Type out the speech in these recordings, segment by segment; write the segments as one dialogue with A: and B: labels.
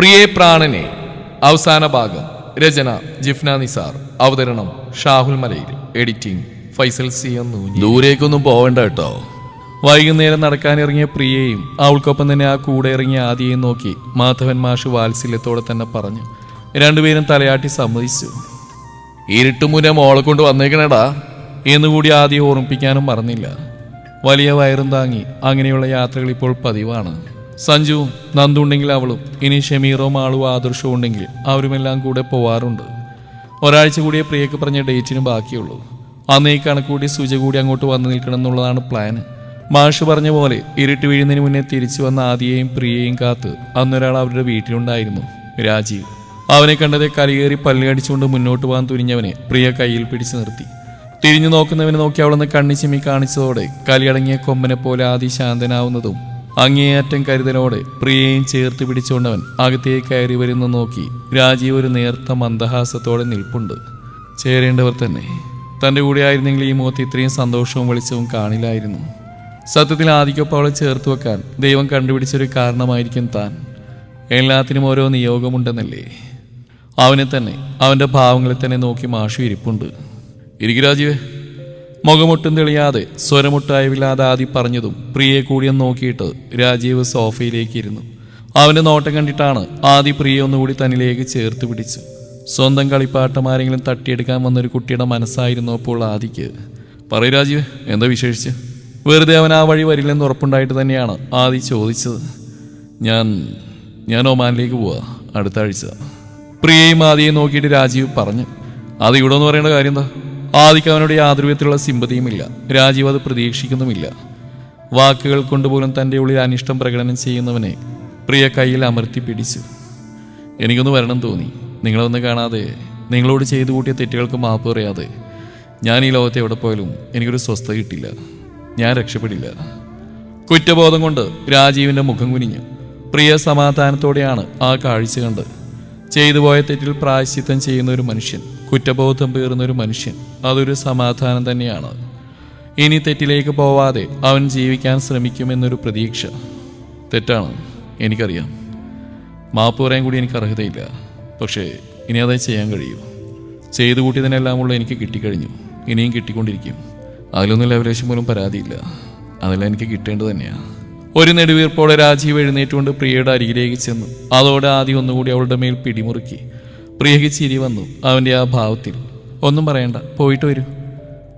A: പ്രിയേ പ്രാണനെ അവസാന ഭാഗം രചന ജിഫ്ന നിസാർ അവതരണം ഷാഹുൽ മലയിൽ എഡിറ്റിംഗ് ഫൈസൽ സി എന്നു ദൂരേക്കൊന്നും പോവണ്ട കേട്ടോ. വൈകുന്നേരം നടക്കാനിറങ്ങിയ പ്രിയയും അവൾക്കൊപ്പം തന്നെ ആ കൂടെ ഇറങ്ങിയ ആദിയെയും നോക്കി മാധവൻ മാഷ് വാത്സല്യത്തോടെ തന്നെ പറഞ്ഞു രണ്ടുപേരും തലയാട്ടി സമ്മതിച്ചു. ഇരുട്ടുമുന മോളെ കൊണ്ട് വന്നേക്കണടാ. എന്നുകൂടി ആദ്യം ഓർമ്മിപ്പിക്കാനും മറന്നില്ല. വലിയ വയറും താങ്ങി അങ്ങനെയുള്ള യാത്രകൾ ഇപ്പോൾ പതിവാണ്. സഞ്ജുവും നന്ദുണ്ടെങ്കിൽ അവളും ഇനി ഷമീറോ മാളോ ആദർശവും ഉണ്ടെങ്കിൽ അവരുമെല്ലാം കൂടെ പോവാറുണ്ട്. ഒരാഴ്ച കൂടിയേ പ്രിയക്ക് പറഞ്ഞ ഡേറ്റിന് ബാക്കിയുള്ളൂ. അന്ന് ഈ കണക്കൂടി സുജ കൂടി അങ്ങോട്ട് വന്നു നിൽക്കണം എന്നുള്ളതാണ് പ്ലാൻ മാഷ് പറഞ്ഞ പോലെ ഇരുട്ട് വീഴുന്നതിന് മുന്നേ തിരിച്ചു വന്ന ആദിയെയും പ്രിയയെയും കാത്ത് അന്നൊരാൾ അവരുടെ വീട്ടിലുണ്ടായിരുന്നു രാജീവ്. അവനെ കണ്ടതെ കലിയേറി പല്ലുകടിച്ചുകൊണ്ട് മുന്നോട്ട് പോകാൻ തുനിഞ്ഞവനെ പ്രിയ കയ്യിൽ പിടിച്ചു നിർത്തി. തിരിഞ്ഞു നോക്കുന്നവനെ നോക്കി അവളൊന്ന് കണ്ണി കാണിച്ചതോടെ കലിയടങ്ങിയ കൊമ്പനെ പോലെ ആദി ശാന്തനാവുന്നതും അങ്ങേയറ്റം കരുതലോടെ പ്രിയയും ചേർത്ത് പിടിച്ചുകൊണ്ടവൻ അകത്തേക്ക് കയറി വരുന്നു നോക്കി രാജീവ് ഒരു നേർത്ത മന്ദഹാസത്തോടെ നിൽപ്പുണ്ട്. ചേരേണ്ടവർ തന്നെ. തന്റെ കൂടെ ആയിരുന്നെങ്കിൽ ഈ മുഖത്ത് ഇത്രയും സന്തോഷവും വെളിച്ചവും കാണില്ലായിരുന്നു. സത്യത്തിൽ ആദിക്കൊപ്പം അവളെ ചേർത്ത് വെക്കാൻ ദൈവം കണ്ടുപിടിച്ചൊരു കാരണമായിരിക്കും താൻ. എല്ലാത്തിനും ഓരോ നിയോഗമുണ്ടെന്നല്ലേ? അവനെ തന്നെ അവന്റെ ഭാവങ്ങളെ തന്നെ നോക്കി മാഷു ഇരിപ്പുണ്ട്. ഇരിക്കു രാജീവേ. മുഖമൊട്ടും തെളിയാതെ സ്വരമൊട്ടായവില്ലാതെ ആദി പറഞ്ഞതും പ്രിയെ കൂടിയെന്ന് നോക്കിയിട്ട് രാജീവ് സോഫയിലേക്ക് ഇരുന്നു അവന്റെ നോട്ടം കണ്ടിട്ടാണ് ആദി പ്രിയെ ഒന്നുകൂടി തന്നിലേക്ക് ചേർത്ത് പിടിച്ചു സ്വന്തം കളിപ്പാട്ടമാരെങ്കിലും തട്ടിയെടുക്കാൻ വന്നൊരു കുട്ടിയുടെ മനസ്സായിരുന്നു അപ്പോൾ ആദിക്ക്. പറയൂ രാജീവ് എന്താ വിശേഷിച്ച്? വെറുതെ അവൻ ആ വഴി വരില്ലെന്ന് ഉറപ്പുണ്ടായിട്ട് തന്നെയാണ് ആദി ചോദിച്ചത്. ഞാൻ ഞാൻ ഒമാനിലേക്ക് പോവാ അടുത്ത ആഴ്ച. പ്രിയയും ആദിയെ നോക്കിയിട്ട് രാജീവ് പറഞ്ഞു. അത് ഇവിടെ എന്ന് പറയേണ്ട കാര്യം എന്താ? ആദിക്ക് അവനോട് യാതൊരുവിധത്തിലുള്ള സിമ്പതിയുമില്ല. രാജീവ് അത് പ്രതീക്ഷിക്കുന്നുമില്ല. വാക്കുകൾ കൊണ്ടുപോലും തന്റെ ഉള്ളിൽ അനിഷ്ടം പ്രകടനം ചെയ്യുന്നവനെ പ്രിയ കയ്യിൽ അമർത്തി പിടിച്ചു. എനിക്കൊന്ന് വരണം തോന്നി. നിങ്ങളൊന്ന് കാണാതെ നിങ്ങളോട് ചെയ്തു കൂട്ടിയ തെറ്റുകൾക്ക് മാപ്പ് പറയാതെ ഞാൻ ഈ ലോകത്ത് എവിടെ പോയാലും എനിക്കൊരു സ്വസ്ഥത കിട്ടില്ല. ഞാൻ രക്ഷപ്പെടില്ല. കുറ്റബോധം കൊണ്ട് രാജീവിന്റെ മുഖം കുനിഞ്ഞു. പ്രിയ സമാധാനത്തോടെയാണ് ആ കാഴ്ച കണ്ട് ചെയ്തു പോയ തെറ്റിൽ പ്രായശ്ചിത്തം ചെയ്യുന്ന ഒരു മനുഷ്യൻ കുറ്റബോധം പേറുന്ന ഒരു മനുഷ്യൻ അതൊരു സമാധാനം തന്നെയാണ്. ഇനി തെറ്റിലേക്ക് പോവാതെ അവൻ ജീവിക്കാൻ ശ്രമിക്കുമെന്നൊരു പ്രതീക്ഷ. തെറ്റാണ് എനിക്കറിയാം. മാപ്പ് പറയാൻ കൂടി എനിക്ക് അർഹതയില്ല. പക്ഷേ ഇനി അതേ ചെയ്യാൻ കഴിയൂ. ചെയ്തു കൂട്ടിയതിനെല്ലാമുള്ള എനിക്ക് കിട്ടിക്കഴിഞ്ഞു. ഇനിയും കിട്ടിക്കൊണ്ടിരിക്കും. അതിലൊന്നും ലെവലേശം പോലും പരാതിയില്ല. അതെല്ലാം എനിക്ക് കിട്ടേണ്ടത് തന്നെയാണ് ഒരു നെടുവീർപ്പോടെ രാജീവ് എഴുന്നേറ്റുകൊണ്ട് പ്രിയയുടെ അരികിലേക്ക് ചെന്നു. അതോടെ ആദ്യം ഒന്നുകൂടി അവളുടെ മേൽ പിടിമുറുക്കി. പ്രിയയ്ക്ക് ചിരി വന്നു അവന്റെ ആ ഭാവത്തിൽ. ഒന്നും പറയണ്ട പോയിട്ട് വരൂ.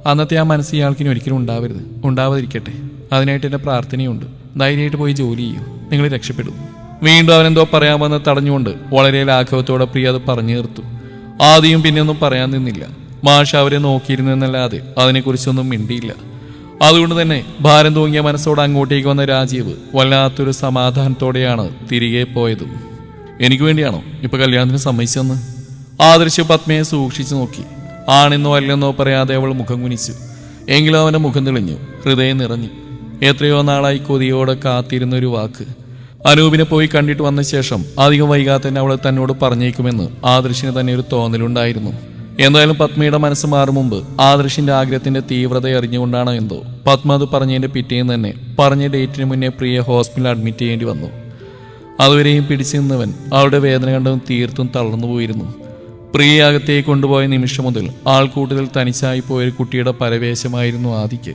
A: അന്നത്തെ ആ മനസ്സ് ഇയാൾക്കിനി ഒരിക്കലും ഉണ്ടാവരുത്. ഉണ്ടാവാതിരിക്കട്ടെ. അതിനായിട്ട് എന്റെ പ്രാർത്ഥനയുണ്ട്. ധൈര്യമായിട്ട് പോയി ജോലി ചെയ്യൂ. നിങ്ങൾ രക്ഷപ്പെടും. വീണ്ടും അവനെന്തോ പറയാമെന്ന് തടഞ്ഞുകൊണ്ട് വളരെ ലാഘവത്തോടെ പ്രിയ അത് പറഞ്ഞു തീർത്തു. ആദ്യം പിന്നെ ഒന്നും പറയാൻ നിന്നില്ല. മാഷ അവരെ നോക്കിയിരുന്നു എന്നല്ലാതെ അതിനെക്കുറിച്ചൊന്നും മിണ്ടിയില്ല. അതുകൊണ്ട് തന്നെ ഭാരം തൂങ്ങിയ മനസ്സോടെ അങ്ങോട്ടേക്ക് വന്ന രാജീവ് വല്ലാത്തൊരു സമാധാനത്തോടെയാണ് തിരികെ പോയത്. എനിക്ക് വേണ്ടിയാണോ ഇപ്പൊ കല്യാണത്തിന് സമ്മതിച്ചെന്ന് ആദർശ് പത്മയെ സൂക്ഷിച്ചു നോക്കി. ആണെന്നോ അല്ലെന്നോ പറയാതെ അവൾ മുഖം കുനിച്ചു. എങ്കിലും അവന്റെ മുഖം തെളിഞ്ഞു. ഹൃദയം നിറഞ്ഞു. എത്രയോ നാളായി കൊതിയോടെ കാത്തിരുന്ന ഒരു വാക്ക്. അനൂപിനെ പോയി കണ്ടിട്ട് വന്ന ശേഷം അധികം വൈകാതെ തന്നെ അവൾ തന്നോട് പറഞ്ഞേക്കുമെന്ന് ആദർശിന് തന്നെ ഒരു തോന്നലുണ്ടായിരുന്നു. എന്തായാലും പത്മയുടെ മനസ്സ് മാറും മുമ്പ് ആദർശിന്റെ ആഗ്രഹത്തിന്റെ തീവ്രത അറിഞ്ഞുകൊണ്ടാണോ എന്തോ. പത്മ അത് പറഞ്ഞതിന്റെ പിറ്റേന്ന് തന്നെ പറഞ്ഞ ഡേറ്റിന് മുന്നേ പ്രിയ ഹോസ്പിറ്റലിൽ അഡ്മിറ്റ് ചെയ്യേണ്ടി വന്നു. അതുവരെയും പിടിച്ചു നിന്നവൻ അവളുടെ വേദന കണ്ടും തീർത്തും തളർന്നു പോയിരുന്നു. പ്രിയ അകത്തേക്ക് കൊണ്ടുപോയ നിമിഷം മുതൽ ആൾക്കൂട്ടത്തിൽ തനിച്ചായി പോയൊരു കുട്ടിയുടെ പരവേശമായിരുന്നു ആദിക്ക്.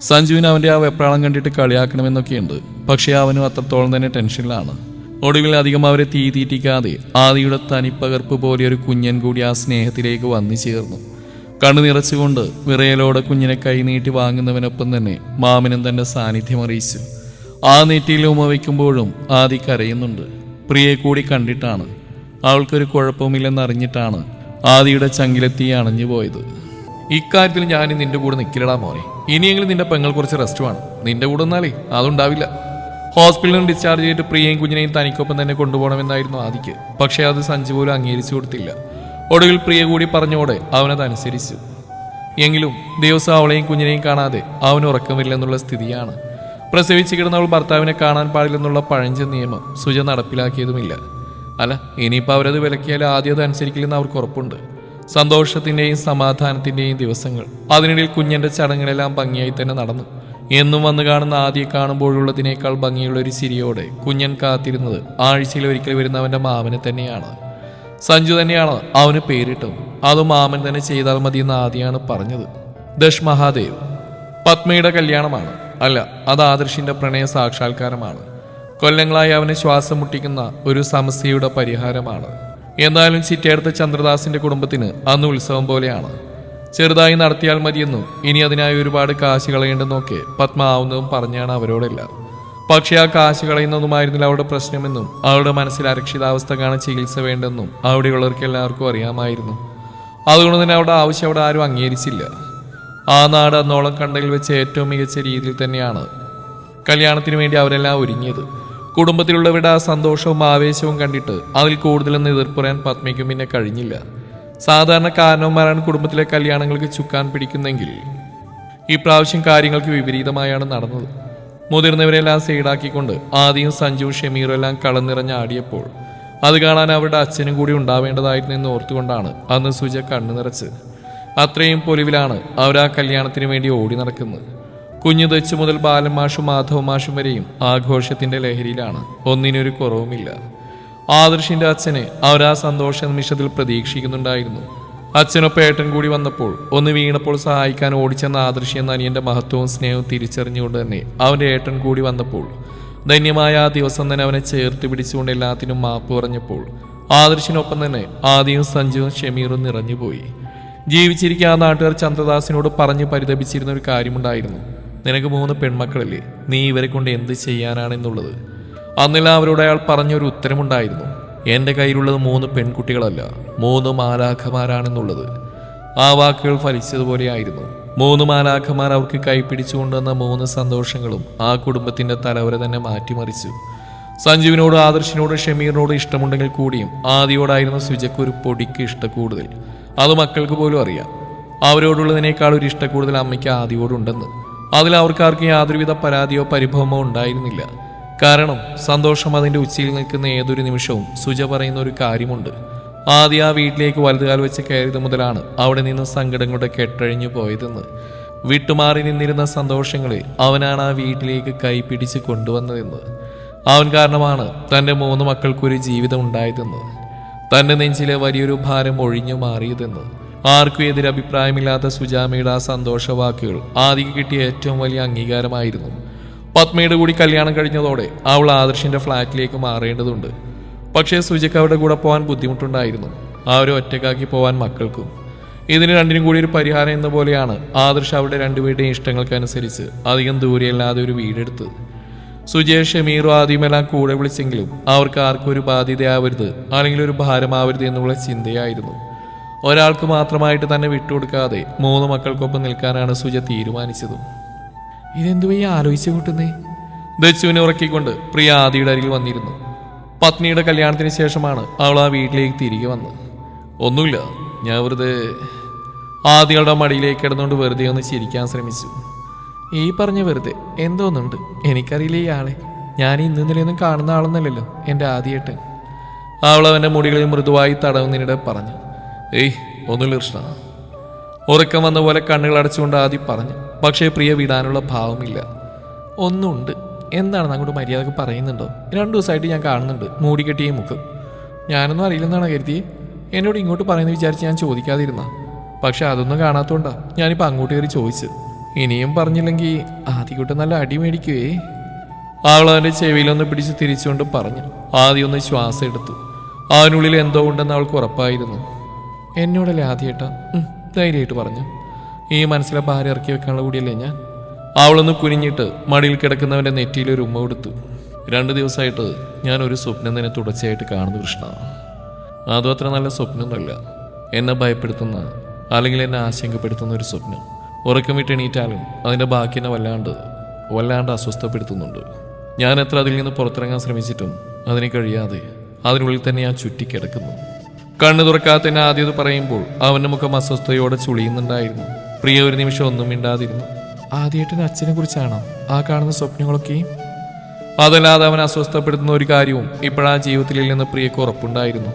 A: സഞ്ജുവിന് അവന്റെ ആ വെപ്രാളം കണ്ടിട്ട് കളിയാക്കണമെന്നൊക്കെയുണ്ട്. പക്ഷേ അവനും അത്രത്തോളം തന്നെ ടെൻഷനിലാണ് ഒടുവിൽ അധികം അവരെ തീ തീറ്റിക്കാതെ ആദിയുടെ തനിപ്പകർപ്പ് പോലെ ഒരു കുഞ്ഞൻ കൂടി ആ സ്നേഹത്തിലേക്ക് വന്നു ചേർന്നു. കണ്ണു നിറച്ചുകൊണ്ട് വിറയലോടെ കുഞ്ഞിനെ കൈനീട്ടി വാങ്ങുന്നവനൊപ്പം തന്നെ മാമനും തന്റെ സാന്നിധ്യം അറിയിച്ചു. ആ നെറ്റിയിൽ ഉമ വയ്ക്കുമ്പോഴും ആദി കരയുന്നുണ്ട്. പ്രിയെ കൂടി കണ്ടിട്ടാണ്. അവൾക്കൊരു കുഴപ്പമില്ലെന്ന് അറിഞ്ഞിട്ടാണ് ആദിയുടെ ചങ്കിലെത്തി അണഞ്ഞു പോയത്. ഇക്കാര്യത്തിൽ ഞാൻ നിന്റെ കൂടെ നിൽക്കില്ലടാ മോനെ. ഇനിയെങ്കിലും നിന്റെ പെങ്ങൾ കുറച്ച് റെസ്റ്റ് വേണം. നിന്റെ കൂടെ നിന്നാലേ അതുണ്ടാവില്ല. ഹോസ്പിറ്റലിൽ നിന്ന് ഡിസ്ചാർജ് ചെയ്തിട്ട് പ്രിയയും കുഞ്ഞിനെയും തനിക്കൊപ്പം തന്നെ കൊണ്ടുപോകണമെന്നായിരുന്നു ആദിക്ക്. പക്ഷേ അത് സഞ്ജു പോലും അംഗീകരിച്ചു കൊടുത്തില്ല. ഒടുവിൽ പ്രിയ കൂടി പറഞ്ഞോടെ അവനത് അനുസരിച്ചു. എങ്കിലും ദിവസം അവളെയും കുഞ്ഞിനെയും കാണാതെ അവന് ഉറക്കമില്ലെന്നുള്ള സ്ഥിതിയാണ്. പ്രസവിച്ച് കിടന്നവൾ ഭർത്താവിനെ കാണാൻ പാടില്ലെന്നുള്ള പഴഞ്ച നിയമം സുജ നടപ്പിലാക്കിയതുമില്ല. അല്ല ഇനിയിപ്പോൾ അവരത് വിലക്കിയാൽ ആദ്യം അനുസരിക്കില്ലെന്ന് അവർക്ക് ഉറപ്പുണ്ട്. സന്തോഷത്തിന്റെയും സമാധാനത്തിന്റെയും ദിവസങ്ങൾ. അതിനിടയിൽ കുഞ്ഞിന്റെ ചടങ്ങുകളെല്ലാം ഭംഗിയായി തന്നെ നടന്നു. എന്നും വന്നു കാണുന്ന ആദ്യ കാണുമ്പോഴുള്ളതിനേക്കാൾ ഭംഗിയുള്ള ഒരു സിരിയോടെ കുഞ്ഞൻ കാത്തിരുന്നത് ആഴ്ചയിൽ ഒരിക്കൽ വരുന്ന അവന്റെ മാമനെ തന്നെയാണ്. സഞ്ജു തന്നെയാണ് അവന് പേരിട്ടത്. അത് മാമൻ തന്നെ ചെയ്താൽ മതി എന്ന് ആദ്യമാണ് പറഞ്ഞത്. ദശ് മഹാദേവ് പത്മയുടെ കല്യാണമാണ്. അല്ല അത് ആദർശിന്റെ പ്രണയ സാക്ഷാത്കാരമാണ്. കൊല്ലങ്ങളായി അവനെ ശ്വാസം മുട്ടിക്കുന്ന ഒരു സമസ്യയുടെ പരിഹാരമാണ്. എന്നാലും ചിറ്റയെടുത്ത ചന്ദ്രദാസിന്റെ കുടുംബത്തിന് അന്ന് ഉത്സവം പോലെയാണ്. ചെറുതായി നടത്തിയാൽ മതിയെന്നും ഇനി അതിനായി ഒരുപാട് കാശ് കളയേണ്ടെന്നൊക്കെ പത്മ ആവുന്നതും പറഞ്ഞാണ് അവരോടെല്ലാം. പക്ഷേ ആ കാശ് കളയുന്നതുമായിരുന്നില്ല അവളുടെ പ്രശ്നമെന്നും അവളുടെ മനസ്സിൽ അരക്ഷിതാവസ്ഥ കാണാൻ ചികിത്സ വേണ്ടെന്നും അവിടെയുള്ളവർക്ക് എല്ലാവർക്കും അറിയാമായിരുന്നു. അതുകൊണ്ട് തന്നെ അവളുടെ ആവശ്യം അവിടെ ആരും അംഗീകരിച്ചില്ല. ആ നാട് അന്നോളം കണ്ടതിൽ വെച്ച് ഏറ്റവും മികച്ച രീതിയിൽ തന്നെയാണ് കല്യാണത്തിന് വേണ്ടി അവരെല്ലാം ഒരുങ്ങിയത്. കുടുംബത്തിലുള്ളവരുടെ ആ സന്തോഷവും ആവേശവും കണ്ടിട്ട് അതിൽ കൂടുതലൊന്നും എതിർപ്പുറയാൻ പത്മയ്ക്കും പിന്നെ കഴിഞ്ഞില്ല. സാധാരണ കാരണവന്മാരാണ് കുടുംബത്തിലെ കല്യാണങ്ങൾക്ക് ചുക്കാൻ പിടിക്കുന്നെങ്കിൽ ഈ പ്രാവശ്യം കാര്യങ്ങൾക്ക് വിപരീതമായാണ് നടന്നത്. മുതിർന്നവരെല്ലാം സൈഡാക്കിക്കൊണ്ട് ആദ്യം സഞ്ജു ഷമീറും എല്ലാം കളം ആടിയപ്പോൾ അത് കാണാൻ അവരുടെ അച്ഛനും കൂടി ഉണ്ടാവേണ്ടതായിരുന്നു എന്ന് ഓർത്തുകൊണ്ടാണ് അന്ന് സുജ കണ്ണു നിറച്ച് അത്രയും പൊലിവിലാണ് അവർ ആ കല്യാണത്തിന് വേണ്ടി ഓടി നടക്കുന്നത്. കുഞ്ഞു തെച്ചു മുതൽ ബാലമാഷും മാധവമാഷും മാധവ മാഷും വരെയും ആഘോഷത്തിന്റെ ലഹരിയിലാണ്. ഒന്നിനൊരു കുറവുമില്ല. ആദർശിന്റെ അച്ഛനെ അവർ ആ സന്തോഷ നിമിഷത്തിൽ പ്രതീക്ഷിക്കുന്നുണ്ടായിരുന്നു. അച്ഛനൊപ്പം ഏട്ടൻ കൂടി വന്നപ്പോൾ ഒന്ന് വീണപ്പോൾ സഹായിക്കാൻ ഓടിച്ചെന്ന ആദർശി എന്ന അനിയന്റെ മഹത്വവും സ്നേഹവും തിരിച്ചറിഞ്ഞുകൊണ്ട് തന്നെ അവന്റെ ഏട്ടൻ കൂടി വന്നപ്പോൾ ധന്യമായ ആ ദിവസം തന്നെ അവനെ ചേർത്ത് പിടിച്ചുകൊണ്ട് എല്ലാത്തിനും മാപ്പ് പറഞ്ഞപ്പോൾ ആദർശിനൊപ്പം തന്നെ ആദ്യവും സഞ്ജുവും ഷമീറും നിറഞ്ഞുപോയി. ജീവിച്ചിരിക്കുക ആ നാട്ടുകാർ ചന്ദ്രദാസിനോട് പറഞ്ഞു പരിതപിച്ചിരുന്ന ഒരു കാര്യമുണ്ടായിരുന്നു. നിനക്ക് മൂന്ന് പെൺമക്കളല്ലേ? നീ ഇവരെ കൊണ്ട് എന്ത് ചെയ്യാനാണെന്നുള്ളത്? അന്നെല്ലാം അവരോട് അയാൾ പറഞ്ഞൊരു ഉത്തരമുണ്ടായിരുന്നു. എന്റെ കയ്യിലുള്ളത് മൂന്ന് പെൺകുട്ടികളല്ല മൂന്ന് മാലാഖമാരാണെന്നുള്ളത്. ആ വാക്കുകൾ ഫലിച്ചതുപോലെയായിരുന്നു. മൂന്ന് മാലാഖമാർ അവർക്ക് കൈപ്പിടിച്ചുകൊണ്ടുവന്ന മൂന്ന് സന്തോഷങ്ങളും ആ കുടുംബത്തിന്റെ തലവര തന്നെ മാറ്റിമറിച്ചു. സഞ്ജീവിനോട് ആദർശിനോട് ഷമീറിനോട് ഇഷ്ടമുണ്ടെങ്കിൽ കൂടിയും ആദിയോടായിരുന്നു സുജയ്ക്ക് ഒരു പൊടിക്ക് ഇഷ്ട കൂടുതൽ അത് മക്കൾക്ക് പോലും അറിയാം. അവരോടുള്ളതിനേക്കാൾ ഒരു ഇഷ്ട കൂടുതൽ അമ്മയ്ക്ക് ആദിയോടുണ്ടെന്ന്. അതിൽ അവർക്കാർക്ക് യാതൊരുവിധ പരാതിയോ പരിഭവമോ ഉണ്ടായിരുന്നില്ല. കാരണം സന്തോഷം അതിന്റെ ഉച്ചയിൽ നിൽക്കുന്ന ഏതൊരു നിമിഷവും സുജ പറയുന്ന ഒരു കാര്യമുണ്ട്. ആദ്യം ആ വീട്ടിലേക്ക് വലുതുകാൽ വെച്ച് കയറിയത് മുതലാണ് അവിടെ നിന്ന് സങ്കടങ്ങളുടെ കെട്ടഴിഞ്ഞു പോയതെന്ന്. വിട്ടുമാറി നിന്നിരുന്ന സന്തോഷങ്ങളെ അവനാണ് ആ വീട്ടിലേക്ക് കൈപിടിച്ച് കൊണ്ടുവന്നതെന്ന്. അവൻ കാരണമാണ് തന്റെ മൂന്ന് മക്കൾക്കൊരു ജീവിതം ഉണ്ടായതെന്ന്. തന്റെ നെഞ്ചിലെ വലിയൊരു ഭാരം ഒഴിഞ്ഞു മാറിയതെന്ന്. ആർക്കും എതിരഭിപ്രായമില്ലാത്ത സുജാമയുടെ ആ സന്തോഷവാക്കുകൾ ആദ്യം കിട്ടിയ ഏറ്റവും വലിയ അംഗീകാരമായിരുന്നു. പത്മയുടെ കൂടി കല്യാണം കഴിഞ്ഞതോടെ അവൾ ആദർശിന്റെ ഫ്ലാറ്റിലേക്ക് മാറേണ്ടതുണ്ട്. പക്ഷേ സുജയ്ക്ക് അവരുടെ കൂടെ പോകാൻ ബുദ്ധിമുട്ടുണ്ടായിരുന്നു. അവരെ ഒറ്റക്കാക്കി പോവാൻ മക്കൾക്കും. ഇതിന് രണ്ടിനും കൂടി ഒരു പരിഹാരം എന്ന പോലെയാണ് ആദർശ് അവരുടെ രണ്ടുപേരുടെയും ഇഷ്ടങ്ങൾക്കനുസരിച്ച് അധികം ദൂരെയല്ലാതെ ഒരു വീടെടുത്ത് സുജേഷ് ഷമീറും ആദ്യമെല്ലാം കൂടെ വിളിച്ചെങ്കിലും അവർക്ക് ആർക്കും ഒരു ബാധ്യതയാവരുത് അല്ലെങ്കിൽ ഒരു ഭാരമാവരുത് എന്നുള്ള ചിന്തയായിരുന്നു. ഒരാൾക്ക് മാത്രമായിട്ട് തന്നെ വിട്ടുകൊടുക്കാതെ മൂന്ന് മക്കൾക്കൊപ്പം നിൽക്കാനാണ് സുജ തീരുമാനിച്ചതും. ഇതെന്തു ഈ ആലോചിച്ചു കൂട്ടുന്നേ? ദച്ചുവിനെ ഉറക്കിക്കൊണ്ട് പ്രിയ ആദിയുടെ അരികിൽ വന്നിരുന്നു. പത്നിയുടെ കല്യാണത്തിന് ശേഷമാണ് അവൾ ആ വീട്ടിലേക്ക് തിരികെ വന്നത്. ഒന്നുമില്ല ഞാൻ വെറുതെ ആദികളുടെ മടിയിലേക്ക് കിടന്നുകൊണ്ട് വെറുതെ ഒന്ന് ചിരിക്കാൻ ശ്രമിച്ചു. ഈ പറഞ്ഞ വെറുതെ എന്തോന്നുണ്ട്? എനിക്കറിയില്ല ഈ ആളെ. ഞാൻ ഇന്ന് നിലയൊന്നും കാണുന്ന ആളൊന്നല്ലല്ലോ എന്റെ ആദ്യേട്ടൻ. അവൾ അവന്റെ മുടികളിൽ മൃദുവായി തടവുന്നതിനിടെ പറഞ്ഞു ഏയ് ഒന്നുമില്ല കൃഷ്ണ. ഉറക്കം വന്ന പോലെ കണ്ണുകൾ അടച്ചുകൊണ്ട് ആദ്യം പറഞ്ഞു പക്ഷേ പ്രിയ വിടാനുള്ള ഭാവമില്ല. ഒന്നുണ്ട്. എന്താണെന്ന് അങ്ങോട്ട് മര്യാദയ്ക്ക് പറയുന്നുണ്ടോ? രണ്ടു ദിവസമായിട്ട് ഞാൻ കാണുന്നുണ്ട്. മൂടിക്കെട്ടിയ മുഖം. ഞാനൊന്നും അറിയില്ലെന്നാണ് കരുതി? എന്നോട് ഇങ്ങോട്ട് പറയുന്നത് വിചാരിച്ച് ഞാൻ ചോദിക്കാതിരുന്ന. പക്ഷെ അതൊന്നും കാണാത്തോണ്ടാ ഞാനിപ്പോൾ അങ്ങോട്ട് കയറി ചോദിച്ചത്. ഇനിയും പറഞ്ഞില്ലെങ്കിൽ ആദ്യക്കൂട്ട് നല്ല അടി മേടിക്കുവേ. അവൾ അവന്റെ ചെവിയിലൊന്ന് പിടിച്ച് തിരിച്ചുകൊണ്ട് പറഞ്ഞു. ആദ്യം ഒന്ന് ശ്വാസം എടുത്തു. അവനുള്ളിൽ എന്തോ ഉണ്ടെന്ന് അവൾക്ക് ഉറപ്പായിരുന്നു. എന്നോടല്ലേ ആദ്യേട്ടാ? ധൈര്യമായിട്ട് പറഞ്ഞു. ഈ മനസ്സിലെ ഭാര്യ ഇറക്കി വെക്കാനുള്ള കൂടിയല്ലേ ഞാൻ? അവളൊന്ന് കുനിഞ്ഞിട്ട് മടിയിൽ കിടക്കുന്നവന്റെ നെറ്റിയിൽ ഒരു ഉമ്മ കൊടുത്തു. രണ്ട് ദിവസമായിട്ട് ഞാൻ ഒരു സ്വപ്നം തന്നെ തുടർച്ചയായിട്ട് കാണുന്നു കൃഷ്ണ. അതും അത്ര നല്ല സ്വപ്നമൊന്നുമല്ല. എന്നെ ഭയപ്പെടുത്തുന്ന അല്ലെങ്കിൽ എന്നെ ആശങ്കപ്പെടുത്തുന്ന ഒരു സ്വപ്നം. ഉറക്കം വിട്ട് എണീറ്റാലും അതിന്റെ ബാക്കി എന്നെ വല്ലാണ്ട് വല്ലാണ്ട് അസ്വസ്ഥപ്പെടുത്തുന്നുണ്ട്. ഞാൻ എത്ര അതിൽ നിന്ന് പുറത്തിറങ്ങാൻ ശ്രമിച്ചിട്ടും അതിന് കഴിയാതെ അതിനുള്ളിൽ തന്നെ ഞാൻ ചുറ്റിക്കിടക്കുന്നു കണ്ണു തുറക്കാത്തന്നെ ആദ്യത് ആദ്യം പറയുമ്പോൾ അവന്റെ മുഖം അസ്വസ്ഥയോടെ ചുളിയുന്നുണ്ടായിരുന്നു. പ്രിയ ഒരു നിമിഷം ഒന്നും മിണ്ടാതിരുന്നു. ആദ്യേട്ടൻ അച്ഛനെ കുറിച്ചാണോ? ആ കാണുന്ന സ്വപ്നങ്ങളൊക്കെയും അതല്ലാതെ അവൻ അസ്വസ്ഥപ്പെടുത്തുന്ന ഒരു കാര്യവും ഇപ്പോഴാ ജീവിതത്തിൽ നിന്ന് പ്രിയക്ക് ഉറപ്പുണ്ടായിരുന്നു.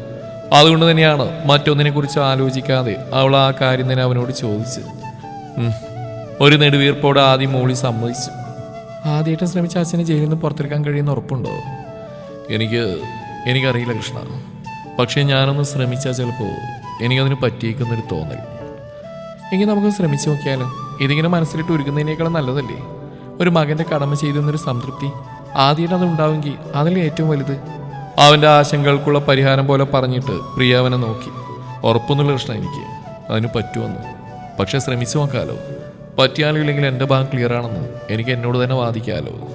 A: അതുകൊണ്ട് തന്നെയാണ് മറ്റൊന്നിനെ കുറിച്ച് ആലോചിക്കാതെ അവൾ ആ കാര്യം തന്നെ അവനോട് ചോദിച്ചു ഒരു നെടുവീർപ്പോടെ ആദ്യം മോളി സമ്മതിച്ചു. ആദ്യമായിട്ട് ശ്രമിച്ച അച്ഛനെ ജയിലിൽ നിന്ന് പുറത്തെടുക്കാൻ കഴിയുന്ന ഉറപ്പുണ്ടോ? എനിക്ക് എനിക്കറിയില്ല കൃഷ്ണ. പക്ഷേ ഞാനൊന്ന് ശ്രമിച്ചാൽ ചിലപ്പോൾ എനിക്കതിന് പറ്റിയേക്കുന്നൊരു തോന്നൽ. എങ്കിൽ നമുക്ക് ശ്രമിച്ചു നോക്കിയാലോ? ഇതിങ്ങനെ മനസ്സിലിട്ട് ഒരുക്കുന്നതിനേക്കാളും നല്ലതല്ലേ? ഒരു മകന്റെ കടമ ചെയ്തെന്നൊരു സംതൃപ്തി ആദ്യമായിട്ട് അത് ഉണ്ടാവുമെങ്കിൽ അതല്ലേ ഏറ്റവും വലുത്? അവന്റെ ആശങ്കകൾക്കുള്ള പരിഹാരം പോലെ പറഞ്ഞിട്ട് പ്രിയ അവനെ നോക്കി. ഉറപ്പൊന്നുള്ള കൃഷ്ണ എനിക്ക് അതിന് പറ്റുമെന്ന്. പക്ഷെ ശ്രമിച്ചു നോക്കാലോ. പറ്റിയാലില്ലെങ്കിൽ എന്റെ ഭാഗം ക്ലിയർ ആണെന്ന് എനിക്ക് എന്നോട് തന്നെ വാദിക്കാലോ.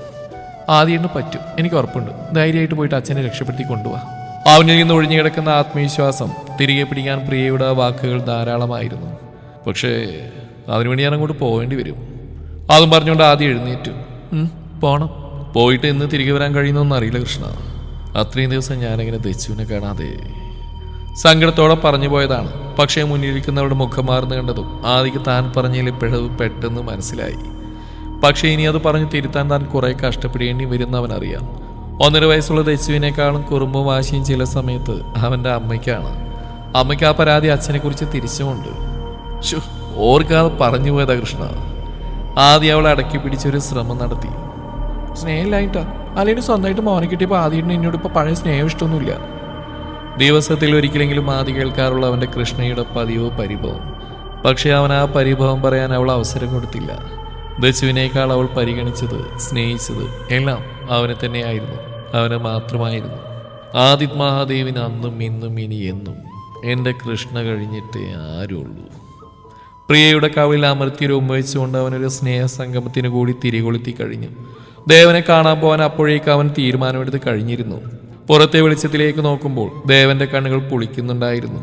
A: ആദ്യമായിട്ട് പറ്റും. എനിക്ക് ഉറപ്പുണ്ട്. ധൈര്യമായിട്ട് പോയിട്ട് അച്ഛനെ രക്ഷപ്പെടുത്തി കൊണ്ടുപോവാ അവനിൽ നിന്ന് ഒഴിഞ്ഞു കിടക്കുന്ന ആത്മവിശ്വാസം തിരികെ പിടിക്കാൻ പ്രിയയുടെ വാക്കുകൾ ധാരാളമായിരുന്നു. പക്ഷേ അതിനുവേണ്ടി ഞാൻ അങ്ങോട്ട് പോകേണ്ടി വരും. അതും പറഞ്ഞുകൊണ്ട് ആദ്യം എഴുന്നേറ്റു. പോണം. പോയിട്ട് ഇന്ന് തിരികെ വരാൻ കഴിയുന്നൊന്നും അറിയില്ല കൃഷ്ണ. അത്രയും ദിവസം ഞാനിങ്ങനെ ദച്ചുവിനെ കാണാതെ സങ്കടത്തോടെ പറഞ്ഞു പോയതാണ്. പക്ഷേ മുന്നിലിരിക്കുന്നവരുടെ മുഖം മാറുന്നു കണ്ടതും ആദ്യം താൻ പറഞ്ഞതിൽ പിഴവ് പെട്ടെന്ന് മനസ്സിലായി. പക്ഷേ ഇനി അത് പറഞ്ഞ് തിരുത്താൻ താൻ കുറെ കഷ്ടപ്പെടേണ്ടി വരുന്നവനറിയാം ഒന്നര വയസ്സുള്ള ദച്ചുവിനേക്കാളും കുറുമ്പും വാശിയും ചില സമയത്ത് അവന്റെ അമ്മയ്ക്കാണ്. അമ്മയ്ക്ക് ആ പരാതി അച്ഛനെക്കുറിച്ച് തിരിച്ചുമുണ്ട്. ഓർക്കാതെ പറഞ്ഞു പോയതാ കൃഷ്ണ. ആദ്യം അവളെ അടക്കി പിടിച്ചൊരു ശ്രമം നടത്തി. സ്നേഹമില്ലായിട്ടാ അല്ലെങ്കിൽ സ്വന്തമായിട്ട് മോനെ കിട്ടിയപ്പോൾ ആദ്യം എന്നോട് ഇപ്പൊ പഴയ സ്നേഹം ഇഷ്ടമൊന്നുമില്ല. ദിവസത്തിൽ ഒരിക്കലെങ്കിലും ആദ്യ കേൾക്കാറുള്ള അവന്റെ കൃഷ്ണയുടെ പതിവ് പരിഭവം. പക്ഷെ അവൻ ആ പരിഭവം പറയാൻ അവൾ അവസരം കൊടുത്തില്ല. ദശുവിനേക്കാൾ അവൾ പരിഗണിച്ചത് സ്നേഹിച്ചത് എല്ലാം അവനെ തന്നെയായിരുന്നു. അവന് മാത്രമായിരുന്നു. ആദിത് മഹാദേവിന് അന്നും ഇന്നും ഇനി എന്നും എന്റെ കൃഷ്ണ കഴിഞ്ഞിട്ടേ ആരുള്ളൂ. പ്രിയയുടെ കവിളിൽ അമർത്തി രൂപം വെച്ചുകൊണ്ട് അവനൊരു സ്നേഹസംഗമത്തിന് കൂടി തിരികൊളുത്തി കഴിഞ്ഞു. ദേവനെ കാണാൻ പോകാൻ അപ്പോഴേക്ക് അവൻ തീരുമാനമെടുത്ത് കഴിഞ്ഞിരുന്നു. പുറത്തെ വെളിച്ചത്തിലേക്ക് നോക്കുമ്പോൾ ദേവന്റെ കണ്ണുകൾ പുളിക്കുന്നുണ്ടായിരുന്നു.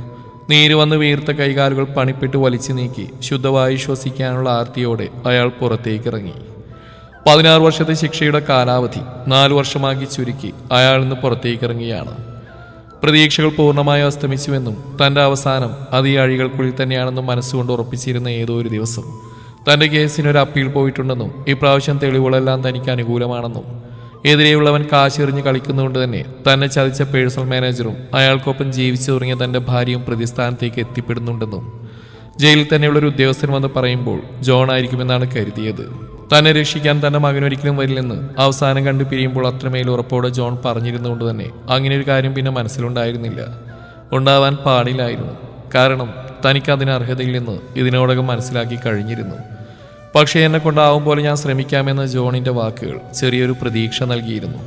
A: നീര് വന്ന് വീർത്ത കൈകാലുകൾ പണിപ്പെട്ട് വലിച്ചു നീക്കി ശുദ്ധവായു ശ്വസിക്കാനുള്ള ആർത്തിയോടെ അയാൾ പുറത്തേക്ക് ഇറങ്ങി പതിനാറ് വർഷത്തെ ശിക്ഷയുടെ കാലാവധി നാലു വർഷമാക്കി ചുരുക്കി അയാൾ ഇന്ന് പുറത്തേക്ക് ഇറങ്ങിയാണ് പ്രതീക്ഷകൾ പൂർണമായി അസ്തമിച്ചുവെന്നും തന്റെ അവസാനം അത് ഈ അഴികൾക്കുള്ളിൽ തന്നെയാണെന്നും മനസ്സുകൊണ്ട് ഉറപ്പിച്ചിരുന്ന ഏതോ ഒരു ദിവസം തന്റെ കേസിനൊരു അപ്പീൽ പോയിട്ടുണ്ടെന്നും ഇപ്രാവശ്യം തെളിവുകളെല്ലാം തനിക്ക് അനുകൂലമാണെന്നും എതിരെയുള്ളവൻ കാശെറിഞ്ഞ് കളിക്കുന്നതുകൊണ്ട് തന്നെ തന്നെ ചതിച്ച പേഴ്സണൽ മാനേജറും അയാൾക്കൊപ്പം ജീവിച്ചു തുടങ്ങിയ തന്റെ ഭാര്യയും പ്രതിസ്ഥാനത്തേക്ക് എത്തിപ്പെടുന്നുണ്ടെന്നും ജയിലിൽ തന്നെയുള്ള ഒരു ഉദ്യോഗസ്ഥൻ വന്ന് പറയുമ്പോൾ ജോൺ ആയിരിക്കുമെന്നാണ് കരുതിയത്. തന്നെ രക്ഷിക്കാൻ തന്റെ മകൻ ഒരിക്കലും വരില്ലെന്ന് അവസാനം കണ്ടു പിരിയുമ്പോൾ അത്രമേൽ ഉറപ്പോടെ ജോൺ പറഞ്ഞിരുന്നുകൊണ്ട് തന്നെ അങ്ങനെ ഒരു കാര്യം പിന്നെ മനസ്സിലുണ്ടായിരുന്നില്ല. ഉണ്ടാവാൻ പാടില്ലായിരുന്നു. കാരണം തനിക്ക് അതിന് അർഹതയില്ലെന്ന് ഇതിനോടകം മനസ്സിലാക്കി കഴിഞ്ഞിരുന്നു. പക്ഷേ എന്നെ കൊണ്ടാവും പോലെ ഞാൻ ശ്രമിക്കാമെന്ന ജോണിന്റെ വാക്കുകൾ ചെറിയൊരു പ്രതീക്ഷ നൽകിയിരുന്നു.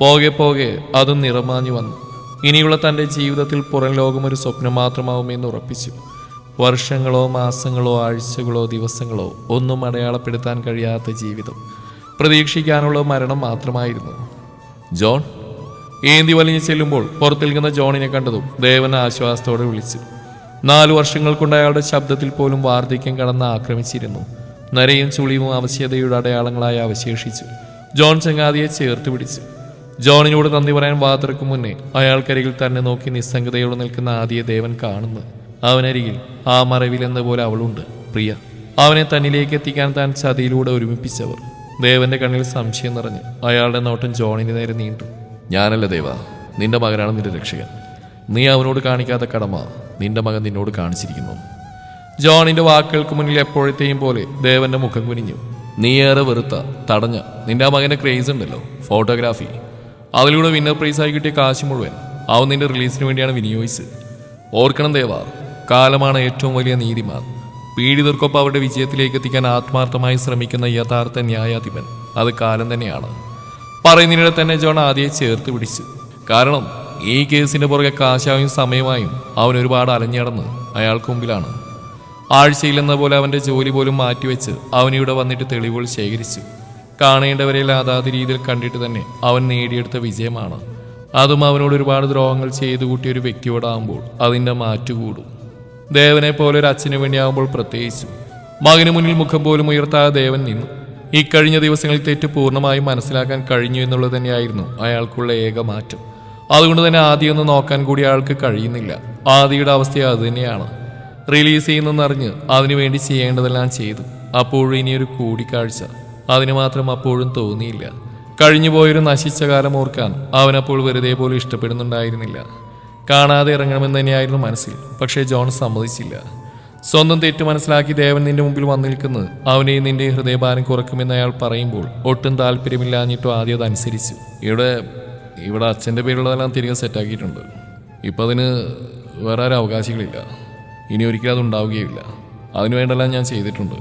A: പോകെ പോകെ അതും നിറമാഞ്ഞു വന്നു. ഇനിയുള്ള തന്റെ ജീവിതത്തിൽ പുറം ലോകം ഒരു സ്വപ്നം മാത്രമാവുമെന്ന് ഉറപ്പിച്ചു. വർഷങ്ങളോ മാസങ്ങളോ ആഴ്ചകളോ ദിവസങ്ങളോ ഒന്നും അടയാളപ്പെടുത്താൻ കഴിയാത്ത ജീവിതം. പ്രതീക്ഷിക്കാനുള്ള മരണം മാത്രമായിരുന്നു. ജോൺ ഏന്തി വലിഞ്ഞു ചെല്ലുമ്പോൾ പുറത്തു നിൽക്കുന്ന ജോണിനെ കണ്ടതും ദേവൻ ആശ്വാസത്തോടെ വിളിച്ചു. നാലു വർഷങ്ങൾ കൊണ്ട് അയാളുടെ ശബ്ദത്തിൽ പോലും വാർദ്ധക്യം കടന്ന് ആക്രമിച്ചിരുന്നു. നരയും ചുളിയും അവശ്യതയുടെ അടയാളങ്ങളായി അവശേഷിച്ചു. ജോൺ ചങ്ങാതിയെ ചേർത്ത് പിടിച്ചു. ജോണിനോട് നന്ദി പറയാൻ വാതിറക്കും മുന്നേ അയാൾക്കരികിൽ തന്നെ നോക്കി നിസ്സംഗതയോടെ നിൽക്കുന്ന ആദ്യ ദേവൻ കാണുന്നു. അവനരികിൽ ആ മറവിലെന്ന പോലെ അവളുണ്ട് പ്രിയ. അവനെ തന്നിലേക്ക് എത്തിക്കാൻ താൻ ചതിയിലൂടെ ഒരുമിപ്പിച്ചവർ. ദേവന്റെ കണ്ണിൽ സംശയം നിറഞ്ഞു അയാളുടെ നോട്ടം ജോണിന് നേരെ നീണ്ടു. ഞാനല്ല ദേവ നിന്റെ മകനാണ് നിന്റെ രക്ഷകൻ. നീ അവനോട് കാണിക്കാത്ത കടമ നിന്റെ മകൻ നിന്നോട് കാണിച്ചിരിക്കുന്നു. ജോണിന്റെ വാക്കുകൾക്ക് മുന്നിൽ എപ്പോഴത്തെയും പോലെ ദേവന്റെ മുഖം കുനിഞ്ഞു. നീ ഏറെ വെറുത്ത തടഞ്ഞ നിന്റെ ആ മകന്റെ ക്രേസ് ഉണ്ടല്ലോ ഫോട്ടോഗ്രാഫി. അതിലൂടെ വിന്നർ പ്രൈസായി കിട്ടിയ കാശ് മുഴുവൻ അവൻ നിന്റെ റിലീസിന് വേണ്ടിയാണ് വിനിയോഗിച്ചത്. ഓർക്കണം ദേവ കാലമാണ് ഏറ്റവും വലിയ നീതിമാൻ. പീഡിതർക്കൊപ്പം അവരുടെ വിജയത്തിലേക്ക് എത്തിക്കാൻ ആത്മാർത്ഥമായി ശ്രമിക്കുന്ന യഥാർത്ഥ ന്യായാധിപൻ അത് കാലം തന്നെയാണ്. പറയുന്നതിനിടെ തന്നെ ജോൺ ആദ്യം ചേർത്ത് പിടിച്ചു. കാരണം ഈ കേസിന്റെ പുറകെ കാശായും സമയമായും അവൻ ഒരുപാട് അലഞ്ഞടന്ന് അയാൾക്ക് മുമ്പിലാണ്. ആഴ്ചയിലെന്ന പോലെ അവന്റെ ജോലി പോലും മാറ്റിവെച്ച് അവനിവിടെ വന്നിട്ട് തെളിവുകൾ ശേഖരിച്ചു. കാണേണ്ടവരെല്ലാം അതാത് രീതിയിൽ കണ്ടിട്ട് തന്നെ അവൻ നേടിയെടുത്ത വിജയമാണ്. അതും അവനോട് ഒരുപാട് ദ്രോഹങ്ങൾ ചെയ്തു കൂട്ടിയ ഒരു വ്യക്തിയോടാകുമ്പോൾ അതിന്റെ മാറ്റുകൂടും. ദേവനെ പോലെ ഒരു അച്ഛന് വേണ്ടിയാകുമ്പോൾ പ്രത്യേകിച്ചു. മകന് മുന്നിൽ മുഖം പോലും ഉയർത്താതെ ദേവൻ നിന്നു. ഈ കഴിഞ്ഞ ദിവസങ്ങളിൽ തെറ്റ് പൂർണമായും മനസ്സിലാക്കാൻ കഴിഞ്ഞു എന്നുള്ളത് തന്നെയായിരുന്നു അയാൾക്കുള്ള ഏക മാറ്റം. അതുകൊണ്ട് തന്നെ ആദ്യം ഒന്ന് നോക്കാൻ കൂടി അയാൾക്ക് കഴിയുന്നില്ല. ആദിയുടെ അവസ്ഥ അത് തന്നെയാണ്. റിലീസ് ചെയ്യുന്നെന്നറിഞ്ഞ് അതിനുവേണ്ടി ചെയ്യേണ്ടതെല്ലാം ചെയ്തു. അപ്പോഴും ഇനിയൊരു കൂടിക്കാഴ്ച. അതിന് മാത്രം അപ്പോഴും തോന്നിയില്ല. കഴിഞ്ഞുപോയൊരു നശിച്ച കാലം ഓർക്കാൻ അവനപ്പോൾ വെറുതെ പോലും ഇഷ്ടപ്പെടുന്നുണ്ടായിരുന്നില്ല. കാണാതെ ഇറങ്ങണമെന്ന് തന്നെയായിരുന്നു മനസ്സിൽ. പക്ഷേ ജോൺ സമ്മതിച്ചില്ല. സ്വന്തം തെറ്റ് മനസ്സിലാക്കി ദേവൻ നിന്റെ മുമ്പിൽ വന്നു നിൽക്കുന്നത് അവനെ നിന്റെ ഹൃദയഭാരം കുറക്കുമെന്ന് അയാൾ പറയുമ്പോൾ ഒട്ടും താല്പര്യമില്ലാഞ്ഞിട്ടും ആദ്യം അതനുസരിച്ചു. ഇവിടെ ഇവിടെ അച്ഛന്റെ പേരുള്ളതെല്ലാം തിരികെ സെറ്റാക്കിയിട്ടുണ്ട്. ഇപ്പം അതിന് വേറെ ആരും അവകാശികളില്ല. ഇനി ഒരിക്കലും അത് ഉണ്ടാവുകയില്ല. അതിനുവേണ്ടെല്ലാം ഞാൻ ചെയ്തിട്ടുണ്ട്.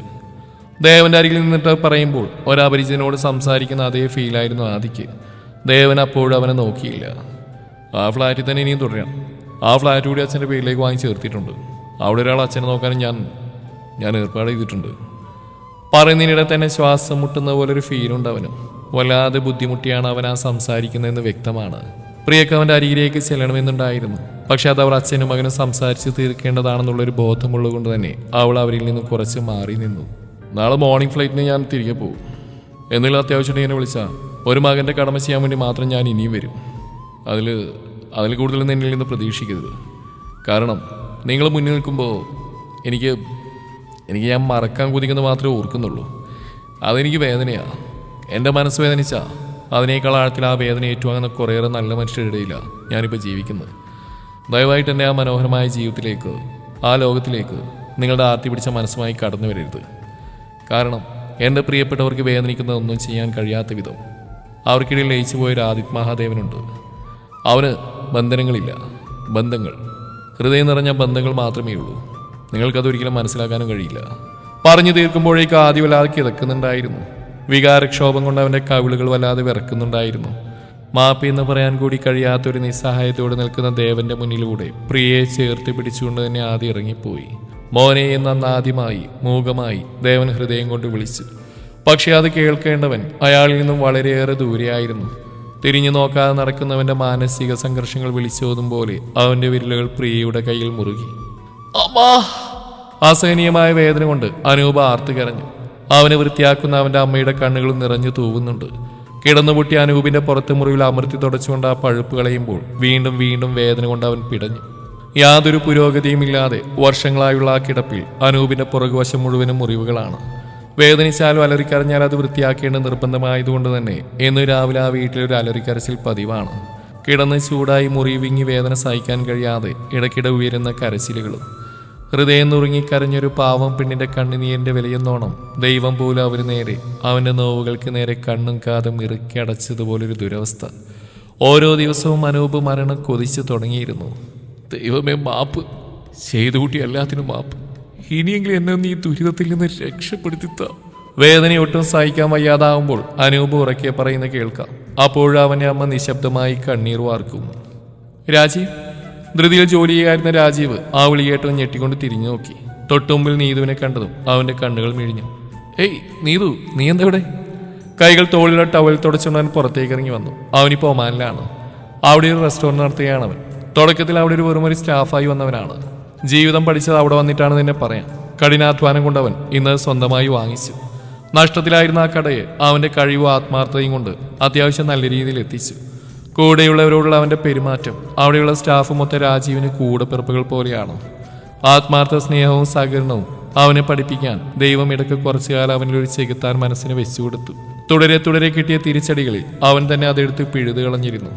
A: ദേവന്റെ അരികിൽ നിന്നിട്ട് പറയുമ്പോൾ ഒരപരിചിതനോട് സംസാരിക്കുന്ന അതേ ഫീലായിരുന്നു ആദിക്ക്. ദേവൻ അപ്പോഴും അവനെ നോക്കിയില്ല. ആ ഫ്ലാറ്റിൽ തന്നെ ഇനിയും തുടരണം ആ ഫ്ലാറ്റ് കൂടി അച്ഛന്റെ പേരിലേക്ക് വാങ്ങി ചേർത്തിട്ടുണ്ട് അവിടെ ഒരാൾ അച്ഛനെ നോക്കാനും ഞാൻ ഞാൻ ഏർപ്പാട് ചെയ്തിട്ടുണ്ട്. പറയുന്നതിനിടെ തന്നെ ശ്വാസം മുട്ടുന്ന പോലെ ഒരു ഫീലുണ്ട് അവന്. വല്ലാതെ ബുദ്ധിമുട്ടിയാണ് അവൻ ആ സംസാരിക്കുന്നതെന്ന് വ്യക്തമാണ്. പ്രിയക്ക് അവന്റെ അരികിലേക്ക് ചെല്ലണമെന്നുണ്ടായിരുന്നു. പക്ഷെ അത് അവർ അച്ഛനും മകനും സംസാരിച്ച് തീർക്കേണ്ടതാണെന്നുള്ളൊരു ബോധമുള്ളത് കൊണ്ട് തന്നെ അവൾ അവരിൽ നിന്ന് കുറച്ച് മാറി നിന്നു. നാളെ മോർണിംഗ് ഫ്ലൈറ്റിന് ഞാൻ തിരികെ പോകും. എന്നുള്ള അത്യാവശ്യം ഇങ്ങനെ വിളിച്ചാൽ ഒരു മകന്റെ കടമ ചെയ്യാൻ വേണ്ടി മാത്രം ഞാൻ ഇനിയും വരും. അതിൽ അതിൽ കൂടുതലൊന്നും എന്നിൽ നിന്ന് പ്രതീക്ഷിക്കരുത്. കാരണം നിങ്ങൾ മുന്നിൽ നിൽക്കുമ്പോൾ എനിക്ക് എനിക്ക് ഞാൻ മറക്കാൻ കുതിക്കുന്നത് മാത്രമേ ഓർക്കുന്നുള്ളൂ. അതെനിക്ക് വേദനയാണ് എന്റെ മനസ്സ് വേദനിച്ച അതിനേക്കാൾ ആഴത്തിൽ ആ വേദന ഏറ്റുവാങ്ങുന്ന കുറേയേറെ നല്ല മനുഷ്യരുടെ ഇടയിലാണ് ഞാനിപ്പോൾ ജീവിക്കുന്നത്. ദയവായിട്ട് എന്റെ ആ മനോഹരമായ ജീവിതത്തിലേക്ക് ആ ലോകത്തിലേക്ക് നിങ്ങളുടെ ആർത്തി പിടിച്ച മനസ്സുമായി കടന്നു വരരുത്. കാരണം എന്റെ പ്രിയപ്പെട്ടവർക്ക് വേദനിക്കുന്നതൊന്നും ചെയ്യാൻ കഴിയാത്ത വിധം അവർക്കിടയിൽ ലയിച്ചു പോയൊരു ആദിത് മഹാദേവനുണ്ട് അവന് ബന്ധനങ്ങളില്ല. ബന്ധങ്ങൾ. ഹൃദയം നിറഞ്ഞ ബന്ധങ്ങൾ മാത്രമേ ഉള്ളൂ. നിങ്ങൾക്കതൊരിക്കലും മനസ്സിലാക്കാനും കഴിയില്ല. പറഞ്ഞു തീർക്കുമ്പോഴേക്ക് ആദ്യം വല്ലാതെ കിതക്കുന്നുണ്ടായിരുന്നു വികാരക്ഷോഭം കൊണ്ട് അവന്റെ കവിളുകൾ വല്ലാതെ വിറക്കുന്നുണ്ടായിരുന്നു. മാപ്പി എന്ന് പറയാൻ കൂടി കഴിയാത്തൊരു നിസ്സഹായത്തോടെ നിൽക്കുന്ന ദേവന്റെ മുന്നിലൂടെ പ്രിയയെ ചേർത്ത് പിടിച്ചുകൊണ്ട് തന്നെ ആദ്യം ഇറങ്ങിപ്പോയി. മോനെ എന്ന് ആദ്യമായി മൂകമായി ദേവൻ ഹൃദയം കൊണ്ട് വിളിച്ചു. പക്ഷെ അത് കേൾക്കേണ്ടവൻ അയാളിൽ നിന്നും വളരെയേറെ ദൂരെയായിരുന്നു. തിരിഞ്ഞു നോക്കാതെ നടക്കുന്നവന്റെ മാനസിക സംഘർഷങ്ങൾ വിളിച്ചോതും പോലെ അവന്റെ വിരലുകൾ പ്രിയയുടെ കയ്യിൽ മുറുകി. അമ്മാ! അസഹനീയമായ വേദന കൊണ്ട് അനൂപ ആർത്തു കരഞ്ഞു. അവനെ വൃത്തിയാക്കുന്ന അവന്റെ അമ്മയുടെ കണ്ണുകൾ നിറഞ്ഞു തൂവുന്നുണ്ട്. കിടന്നുപൊട്ടി അനൂപിന്റെ പുറത്ത് മുറിവിൽ അമർത്തി തുടച്ചുകൊണ്ട് ആ പഴുപ്പ് കളയുമ്പോൾ വീണ്ടും വീണ്ടും വേദന കൊണ്ട് അവൻ പിടഞ്ഞു. യാതൊരു പുരോഗതിയുമില്ലാതെ വർഷങ്ങളായുള്ള ആ കിടപ്പിൽ അനൂപിന്റെ പുറകുവശം മുഴുവനും മുറിവുകളാണ്. വേദനിച്ചാലും അലറിക്കരഞ്ഞാൽ അത് വൃത്തിയാക്കേണ്ട നിർബന്ധമായതുകൊണ്ട് തന്നെ എന്ന് രാവിലെ ആ വീട്ടിലൊരു അലറിക്കരച്ചിൽ പതിവാണ്. കിടന്ന് ചൂടായി മുറി വിങ്ങി വേദന സഹിക്കാൻ കഴിയാതെ ഇടയ്ക്കിടെ ഉയരുന്ന കരച്ചിലുകളും. ഹൃദയം നുറുങ്ങി കരഞ്ഞൊരു പാവം പെണ്ണിന്റെ കണ്ണുനീരിന്റെ വിലയെന്നോണം ദൈവം പോലും അവന് നേരെ അവന്റെ നോവുകൾക്ക് നേരെ കണ്ണും കാതും ഇറുക്കി അടച്ചതുപോലൊരു ദുരവസ്ഥ. ഓരോ ദിവസവും അനൂപ് മരണം കൊതിച്ചു തുടങ്ങിയിരുന്നു. ദൈവമേ മാപ്പ്. ചെയ്തു കൂട്ടി എല്ലാത്തിനും മാപ്പ്. ഇനിയെങ്കിലും എന്നെ നീ ദുരിതത്തിൽ നിന്ന് രക്ഷപ്പെടുത്തിത്ത. വേദന ഒട്ടും സഹിക്കാൻ വയ്യാതാവുമ്പോൾ അനൂപ് ഉറക്കെ പറയുന്ന കേൾക്കാം. അപ്പോഴവന്റെ അമ്മ നിശബ്ദമായി കണ്ണീർ വാർക്കും. രാജീവ് ധൃതിയിൽ ജോലി ചെയ്യായിരുന്ന രാജീവ് ആ വിളിയേട്ടൻ ഞെട്ടിക്കൊണ്ട് തിരിഞ്ഞു നോക്കി. തൊട്ടുമുമ്പിൽ നീതുവിനെ കണ്ടതും അവന്റെ കണ്ണുകൾ മിഴിഞ്ഞു. ഏയ് നീതു നീ എന്താ ഇവിടെ കൈകൾ തോളിലെ ടവൽ അവൻ പുറത്തേക്ക് ഇറങ്ങി വന്നു. അവനിപ്പോൾ ഒമാനിലാണ്. അവിടെ ഒരു റെസ്റ്റോറന്റ് നടത്തുകയാണ് അവൻ. തുടക്കത്തിൽ അവിടെ ഒരു വെറുമൊരു സ്റ്റാഫായി വന്നവനാണ്. ജീവിതം പഠിച്ചത് അവിടെ വന്നിട്ടാണ് നിന്നെ പറയാം കഠിനാധ്വാനം കൊണ്ടവൻ ഇന്ന് സ്വന്തമായി വാങ്ങിച്ചു. നഷ്ടത്തിലായിരുന്ന ആ കടയെ അവന്റെ കഴിവും ആത്മാർത്ഥതയും കൊണ്ട് അത്യാവശ്യം നല്ല രീതിയിൽ എത്തിച്ചു. കൂടെയുള്ളവരോടുള്ള അവന്റെ പെരുമാറ്റം അവിടെയുള്ള സ്റ്റാഫ് മൊത്തം രാജീവിന് കൂടപ്പിറപ്പുകൾ പോലെയാണ്. ആത്മാർത്ഥ സ്നേഹവും സഹകരണവും അവനെ പഠിപ്പിക്കാൻ ദൈവം ഇടയ്ക്ക് കുറച്ചു കാലം അവനിലൊരു ചെകുത്താൻ മനസ്സിന് വെച്ചുകൊടുത്തു തുടരെ തുടരെ കിട്ടിയ തിരിച്ചടികളിൽ അവൻ തന്നെ അതെടുത്ത് പിഴുതു കളഞ്ഞിരുന്നു.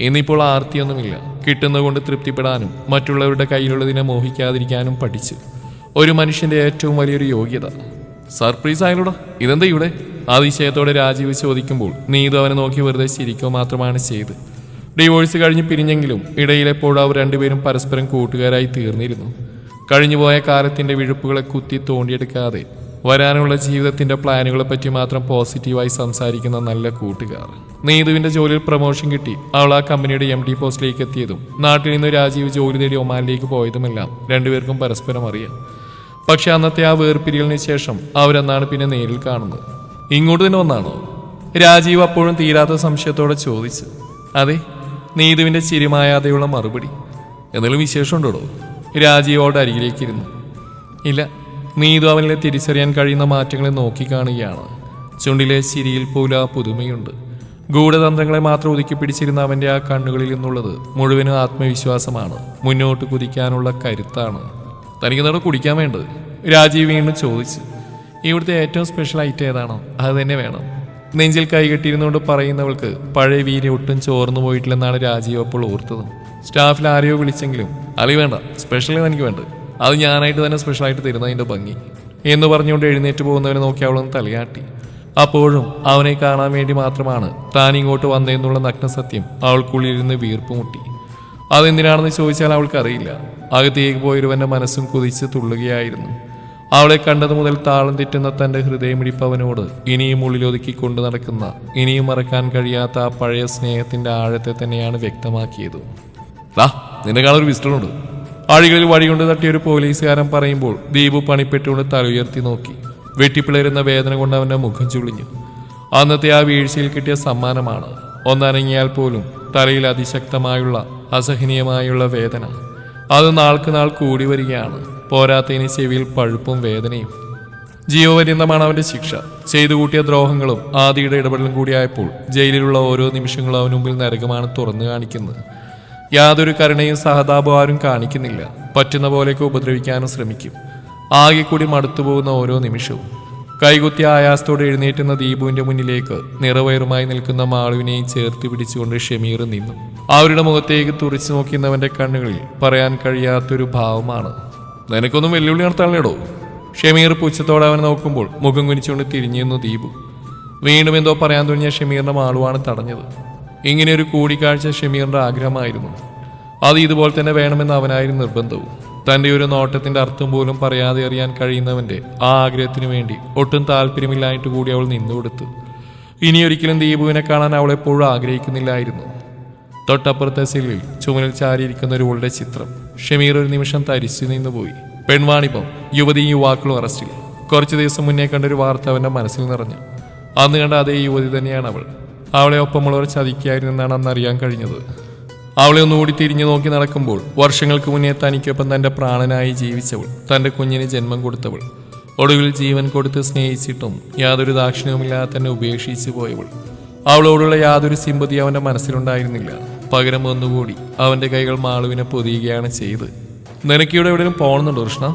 A: ഇന്നിപ്പോൾ ആർത്തിയൊന്നുമില്ല. കിട്ടുന്നതുകൊണ്ട് തൃപ്തിപ്പെടാനും മറ്റുള്ളവരുടെ കയ്യിലുള്ളതിനെ മോഹിക്കാതിരിക്കാനും പഠിച്ചു. ഒരു മനുഷ്യന്റെ ഏറ്റവും വലിയൊരു യോഗ്യത. സർപ്രൈസ് ആയാലോടാ ഇതെന്താ ഇവിടെ? അതിശയത്തോടെ രാജീവ് ചോദിക്കുമ്പോൾ നീതു അവനെ നോക്കി വെറുതെ ചിരിക്കുക മാത്രമാണ് ചെയ്ത്. ഡിവോഴ്സ് കഴിഞ്ഞ് പിരിഞ്ഞെങ്കിലും ഇടയിലെപ്പോഴും അവർ രണ്ടുപേരും പരസ്പരം കൂട്ടുകാരായി തീർന്നിരുന്നു. കഴിഞ്ഞുപോയ കാലത്തിന്റെ വിഴുപ്പുകളെ കുത്തി തോണ്ടിയെടുക്കാതെ വരാനുള്ള ജീവിതത്തിന്റെ പ്ലാനുകളെ പറ്റി മാത്രം പോസിറ്റീവായി സംസാരിക്കുന്ന നല്ല കൂട്ടുകാർ. നീതുവിന്റെ ജോലിയിൽ പ്രൊമോഷൻ കിട്ടി. അവൾ ആ കമ്പനിയുടെ എം ഡി പോസ്റ്റിലേക്ക് എത്തിയതും നാട്ടിൽ നിന്ന് രാജീവ് ജോലി തേടി ഒമാനിലേക്ക് പോയതുമെല്ലാം രണ്ടുപേർക്കും പരസ്പരം അറിയാം. പക്ഷെ അന്നത്തെ ആ വേർപിരിയലിന് ശേഷം അവരെന്നാണ് പിന്നെ നേരിൽ കാണുന്നത്? ഇങ്ങോട്ട് തന്നെ വന്നാണോ? രാജീവ് അപ്പോഴും തീരാത്ത സംശയത്തോടെ ചോദിച്ചു. അതെ നീതുവിന്റെ ചിരിമായാതെയുള്ള മറുപടി. എന്തെങ്കിലും വിശേഷമുണ്ടോ രാജീവോട് അരികിലേക്കിരുന്നു. ഇല്ല നീതു അവനിലെ തിരിച്ചറിയാൻ കഴിയുന്ന മാറ്റങ്ങളെ നോക്കിക്കാണുകയാണ് ചുണ്ടിലെ ചിരിയിൽ പോലും ആ പുതുമയുണ്ട്. ഗൂഢതന്ത്രങ്ങളെ മാത്രം ഒതുക്കി പിടിച്ചിരുന്ന അവന്റെ ആ കണ്ണുകളിൽ നിന്നുള്ളത് മുഴുവനും ആത്മവിശ്വാസമാണ്. മുന്നോട്ട് കുതിക്കാനുള്ള കരുത്താണ്. തനിക്ക് എന്താണ് കുടിക്കാൻ വേണ്ടത്? രാജീവ് വീണ്ടും ചോദിച്ചു. ഇവിടുത്തെ ഏറ്റവും സ്പെഷ്യൽ ഐറ്റം ഏതാണോ? അത് തന്നെ വേണം. നെഞ്ചിൽ കൈകെട്ടിയിരുന്നുകൊണ്ട് പറയുന്നവൾക്ക് പഴയ വീര ഒട്ടും ചോർന്നു പോയിട്ടില്ലെന്നാണ് രാജീവ് അപ്പോൾ ഓർത്തത്. സ്റ്റാഫിൽ ആരെയോ വിളിച്ചെങ്കിലും അളി വേണ്ട സ്പെഷ്യൽ എനിക്ക് വേണ്ടത്. അത് ഞാനായിട്ട് തന്നെ സ്പെഷ്യലായിട്ട് തരുന്നതിന്റെ ഭംഗി. എന്ന് പറഞ്ഞുകൊണ്ട് എഴുന്നേറ്റ് പോകുന്നവനെ നോക്കി അവളൊന്ന് തലയാട്ടി. അപ്പോഴും അവനെ കാണാൻ വേണ്ടി മാത്രമാണ് താൻ ഇങ്ങോട്ട് വന്നതെന്നുള്ള നഗ്നസത്യം അവൾക്കുള്ളിലിരുന്ന് വീർപ്പ് മുട്ടി. അതെന്തിനാണെന്ന് ചോദിച്ചാൽ അവൾക്കറിയില്ല. അകത്തേക്ക് പോയൊരുവന്റെ മനസ്സും കുതിച്ച് തുള്ളുകയായിരുന്നു. അവളെ കണ്ടത് മുതൽ താളം തെറ്റുന്ന തന്റെ ഹൃദയമിടിപ്പ് അവനോട് ഇനിയും ഉള്ളിലൊതുക്കി കൊണ്ടു നടക്കുന്ന ഇനിയും മറക്കാൻ കഴിയാത്ത ആ പഴയ സ്നേഹത്തിന്റെ ആഴത്തെ തന്നെയാണ് വ്യക്തമാക്കിയത്. നിന്നെ നിന്റെ കാണൊരു വിസിറ്ററുണ്ട് ആഴികളിൽ വഴികൊണ്ട് തട്ടിയ ഒരു പോലീസുകാരൻ പറയുമ്പോൾ ദീപു പണിപ്പെട്ടുകൊണ്ട് തല ഉയർത്തി നോക്കി. വെട്ടിപ്പിളരുന്ന വേദന കൊണ്ട് അവന്റെ മുഖം ചുളിഞ്ഞു. അന്നത്തെ ആ വീഴ്ചയിൽ കിട്ടിയ സമ്മാനമാണ്. ഒന്നനങ്ങിയാൽ പോലും തലയിൽ അതിശക്തമായുള്ള അസഹനീയമായുള്ള വേദന. അത് നാൾക്ക് നാൾ കൂടി വരികയാണ്. പോരാത്തതിന് ചെവിയിൽ പഴുപ്പും വേദനയും. ജീവപര്യന്തമാണ് അവന്റെ ശിക്ഷ. ചെയ്തു കൂട്ടിയ ദ്രോഹങ്ങളും ആദിയുടെ ഇടപെടലും കൂടിയായപ്പോൾ ജയിലിലുള്ള ഓരോ നിമിഷങ്ങളും അവന് മുമ്പിൽ നരകമാണ് തുറന്നു കാണിക്കുന്നത്. യാതൊരു കരുണയും സഹതാപവും ആരും കാണിക്കുന്നില്ല. പറ്റുന്ന പോലെയൊക്കെ ഉപദ്രവിക്കാനും ശ്രമിക്കും. ആകെ കൂടി മടുത്തുപോകുന്ന ഓരോ നിമിഷവും. കൈകുത്തിയ ആയാസത്തോടെ എഴുന്നേറ്റുന്ന ദീപുവിന്റെ മുന്നിലേക്ക് നിറവയറുമായി നിൽക്കുന്ന മാളുവിനെയും ചേർത്ത് പിടിച്ചുകൊണ്ട് ഷമീർ നിന്നു. അവരുടെ മുഖത്തേക്ക് തുറിച്ചു നോക്കുന്നവന്റെ കണ്ണുകളിൽ പറയാൻ കഴിയാത്തൊരു ഭാവമാണ്. നിനക്കൊന്നും വെല്ലുവിളി നടത്താനല്ലേടോ? ഷമീർ പുച്ഛത്തോടെ അവനെ നോക്കുമ്പോൾ മുഖം കുനിച്ചുകൊണ്ട് തിരിഞ്ഞിരുന്നു ദീപു. വീണ്ടും എന്തോ പറയാൻ തുടങ്ങിയ ഷമീറിന്റെ മാളുവാണ് തടഞ്ഞത്. ഇങ്ങനെ ഒരു കൂടിക്കാഴ്ച ഷമീറിന്റെ ആഗ്രഹമായിരുന്നു. അത് ഇതുപോലെ തന്നെ വേണമെന്ന് അവനായിരുന്നു നിർബന്ധവും. തന്റെ ഒരു നോട്ടത്തിന്റെ അർത്ഥം പോലും പറയാതെ അറിയാൻ കഴിയുന്നവന്റെ ആ ആഗ്രഹത്തിനു വേണ്ടി ഒട്ടും താല്പര്യമില്ലായിട്ട് കൂടി അവൾ നിന്നുകൊടുത്തു ഇനിയൊരിക്കലും ദീപുവിനെ കാണാൻ അവൾ എപ്പോഴും ആഗ്രഹിക്കുന്നില്ലായിരുന്നു. തൊട്ടപ്പുറത്തെ സെല്ലിൽ ചുമലിൽ ചാരിയിരിക്കുന്ന ഒരു ഉളുടെ ചിത്രം ഷമീർ ഒരു നിമിഷം തരിച്ചു നിന്നുപോയി പെൺവാണിപ്പം യുവതിയും യുവാക്കളും അറസ്റ്റിൽ. കുറച്ചു ദിവസം മുന്നേ കണ്ടൊരു വാർത്ത അവന്റെ മനസ്സിൽ നിറഞ്ഞു. അന്ന് കണ്ട അതേ യുവതി തന്നെയാണ് അവൾ. അവളെ ഒപ്പമുള്ളവർ ചതിക്കായിരുന്നെന്നാണ് അന്ന് അറിയാൻ കഴിഞ്ഞത്. അവളെ ഒന്നുകൂടി തിരിഞ്ഞു നോക്കി നടക്കുമ്പോൾ വർഷങ്ങൾക്ക് മുന്നേ തനിക്കൊപ്പം തന്റെ പ്രാണനായി ജീവിച്ചവൾ തന്റെ കുഞ്ഞിന് ജന്മം കൊടുത്തവൾ ഒടുവിൽ ജീവൻ കൊടുത്ത് സ്നേഹിച്ചിട്ടും യാതൊരു ദാക്ഷിണ്യവുമില്ലാതെ തന്നെ ഉപേക്ഷിച്ചു പോയവൾ. അവളോടുള്ള യാതൊരു സിമ്പതി അവന്റെ മനസ്സിലുണ്ടായിരുന്നില്ല. പകരം ഒന്നുകൂടി അവന്റെ കൈകൾ മാളുവിനെ പൊതിയുകയാണ് ചെയ്ത്. നിനക്കിവിടെ എവിടെയും പോകണമെന്നുണ്ടോ കൃഷ്ണ?